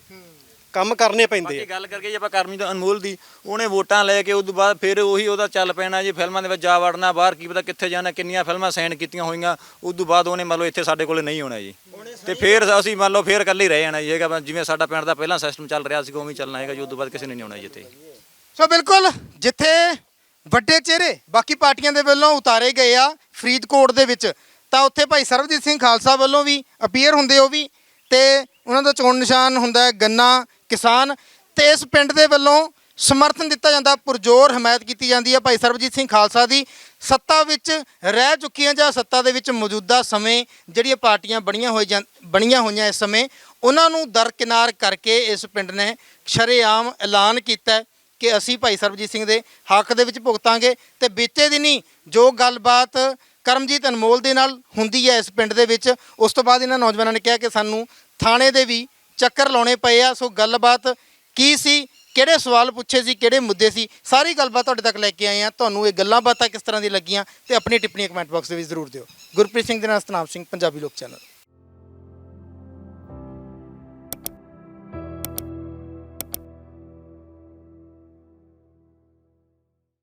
ਕੰਮ ਕਰਨੇ ਪੈਂਦੇ ਆ। ਬਾਕੀ ਗੱਲ ਕਰਕੇ ਜੇ ਆਪਾਂ ਕਰਮੀ ਤੋਂ ਅਨਮੋਲ ਦੀ ਉਹਨੇ ਵੋਟਾਂ ਲੈ ਕੇ ਉਸ ਤੋਂ ਬਾਅਦ ਫਿਰ ਉਹੀ ਉਹਦਾ ਚੱਲ ਪੈਣਾ ਜੀ ਫਿਲਮਾਂ ਦੇ ਵਿੱਚ ਜਾ ਵੜਨਾ ਬਾਹਰ ਕੀ ਪਤਾ ਕਿੱਥੇ ਜਾਣਾ ਕਿੰਨੀਆਂ ਫਿਲਮਾਂ ਸਾਈਨ ਕੀਤੀਆਂ ਹੋਈਆਂ ਉਸ ਤੋਂ ਬਾਅਦ ਉਹਨੇ ਮੰਨ ਲਓ ਇੱਥੇ ਸਾਡੇ ਕੋਲੇ ਨਹੀਂ ਆਉਣਾ ਜੀ। ਤੇ ਫਿਰ ਅਸੀਂ ਮੰਨ ਲਓ ਫਿਰ ਇਕੱਲੇ ਰਹਿ ਜਾਣਾ ਜੀ ਹੈਗਾ ਜਿਵੇਂ ਸਾਡਾ ਪਿੰਡ ਦਾ ਪਹਿਲਾਂ ਸਿਸਟਮ ਚੱਲ ਰਿਹਾ ਸੀ ਉਵੇਂ ਹੀ ਚੱਲਣਾ ਹੈਗਾ ਜੀ ਉਸ ਤੋਂ ਬਾਅਦ ਕਿਸੇ ਨੇ ਨਹੀਂ ਆਉਣਾ ਜੀ ਇੱਥੇ। ਸੋ ਬਿਲਕੁਲ ਜਿੱਥੇ ਵੱਡੇ ਚਿਹਰੇ ਬਾਕੀ ਪਾਰਟੀਆਂ ਦੇ ਵੱਲੋਂ ਉਤਾਰੇ ਗਏ ਆ ਫਰੀਦਕੋਟ ਦੇ ਵਿੱਚ ਤਾਂ ਉੱਥੇ ਭਾਈ ਸਰਬਜੀਤ ਸਿੰਘ ਖਾਲਸਾ ਵੱਲੋਂ ਵੀ ਅਪੀਅਰ ਹੁੰਦੇ ਉਹ ਵੀ ਤੇ ਉਹਨਾਂ ਦਾ ਚੋਣ ਨਿਸ਼ਾਨ ਹੁੰਦਾ ਹੈ ਗੰਨਾ ਕਿਸਾਨ ਤੇ ਇਸ ਪਿੰਡ ਦੇ ਵੱਲੋਂ ਸਮਰਥਨ ਦਿੱਤਾ ਜਾਂਦਾ, ਪੁਰਜੋਰ ਹਮਾਇਤ ਕੀਤੀ ਜਾਂਦੀ ਹੈ। ਭਾਈ ਸਰਬਜੀਤ ਸਿੰਘ ਖਾਲਸਾ ਦੀ ਸੱਤਾ ਵਿੱਚ ਰਹਿ ਚੁੱਕੀਆਂ ਜਾਂ ਸੱਤਾ ਦੇ ਵਿੱਚ ਮੌਜੂਦਾ ਸਮੇਂ ਜਿਹੜੀਆਂ ਪਾਰਟੀਆਂ ਬਣੀਆਂ ਹੋਈ ਜਾਂ ਬਣੀਆਂ ਹੋਈਆਂ ਇਸ ਸਮੇਂ, ਉਹਨਾਂ ਨੂੰ ਦਰਕਿਨਾਰ ਕਰਕੇ ਇਸ ਪਿੰਡ ਨੇ ਸ਼ਰੇਆਮ ਐਲਾਨ ਕੀਤਾ ਕਿ ਅਸੀਂ ਭਾਈ ਸਰਬਜੀਤ ਸਿੰਘ ਦੇ ਹੱਕ ਦੇ ਵਿੱਚ ਭੁਗਤਾਂਗੇ ਤੇ ਬੀਤੇ ਦਿਨੀ ਜੋ ਗੱਲਬਾਤ ਕਰਮਜੀਤ ਅਨਮੋਲ ਦੇ ਨਾਲ ਹੁੰਦੀ ਹੈ ਇਸ ਪਿੰਡ ਦੇ ਵਿੱਚ, ਉਸ ਤੋਂ ਬਾਅਦ ਇਹਨਾਂ ਨੌਜਵਾਨਾਂ ਨੇ ਕਿਹਾ ਕਿ ਸਾਨੂੰ ਥਾਣੇ ਦੇ ਵੀ ਚੱਕਰ ਲਾਉਣੇ ਪਏ ਆ। ਸੋ ਗੱਲਬਾਤ ਕੀ ਸੀ? ਕਿਹੜੇ ਸਵਾਲ ਪੁੱਛੇ ਸੀ? ਕਿਹੜੇ ਮੁੱਦੇ ਸੀ? ਸਾਰੀ ਗੱਲਬਾਤ ਤੁਹਾਡੇ ਤੱਕ ਲੈ ਕੇ ਆਏ ਆ। ਤੁਹਾਨੂੰ ਇਹ ਗੱਲਾਂ ਬਾਤਾਂ ਕਿਸ ਤਰ੍ਹਾਂ ਦੀ ਲੱਗੀਆਂ? ਤੇ ਆਪਣੀ ਟਿੱਪਣੀਆਂ ਕਮੈਂਟ ਬਾਕਸ ਦੇ ਵਿੱਚ ਜ਼ਰੂਰ ਦਿਓ। ਗੁਰਪ੍ਰੀਤ ਸਿੰਘ ਦੇ ਨਾਲ ਸਤਨਾਮ ਸਿੰਘ, ਪੰਜਾਬੀ ਲੋਕ ਚੈਨਲ।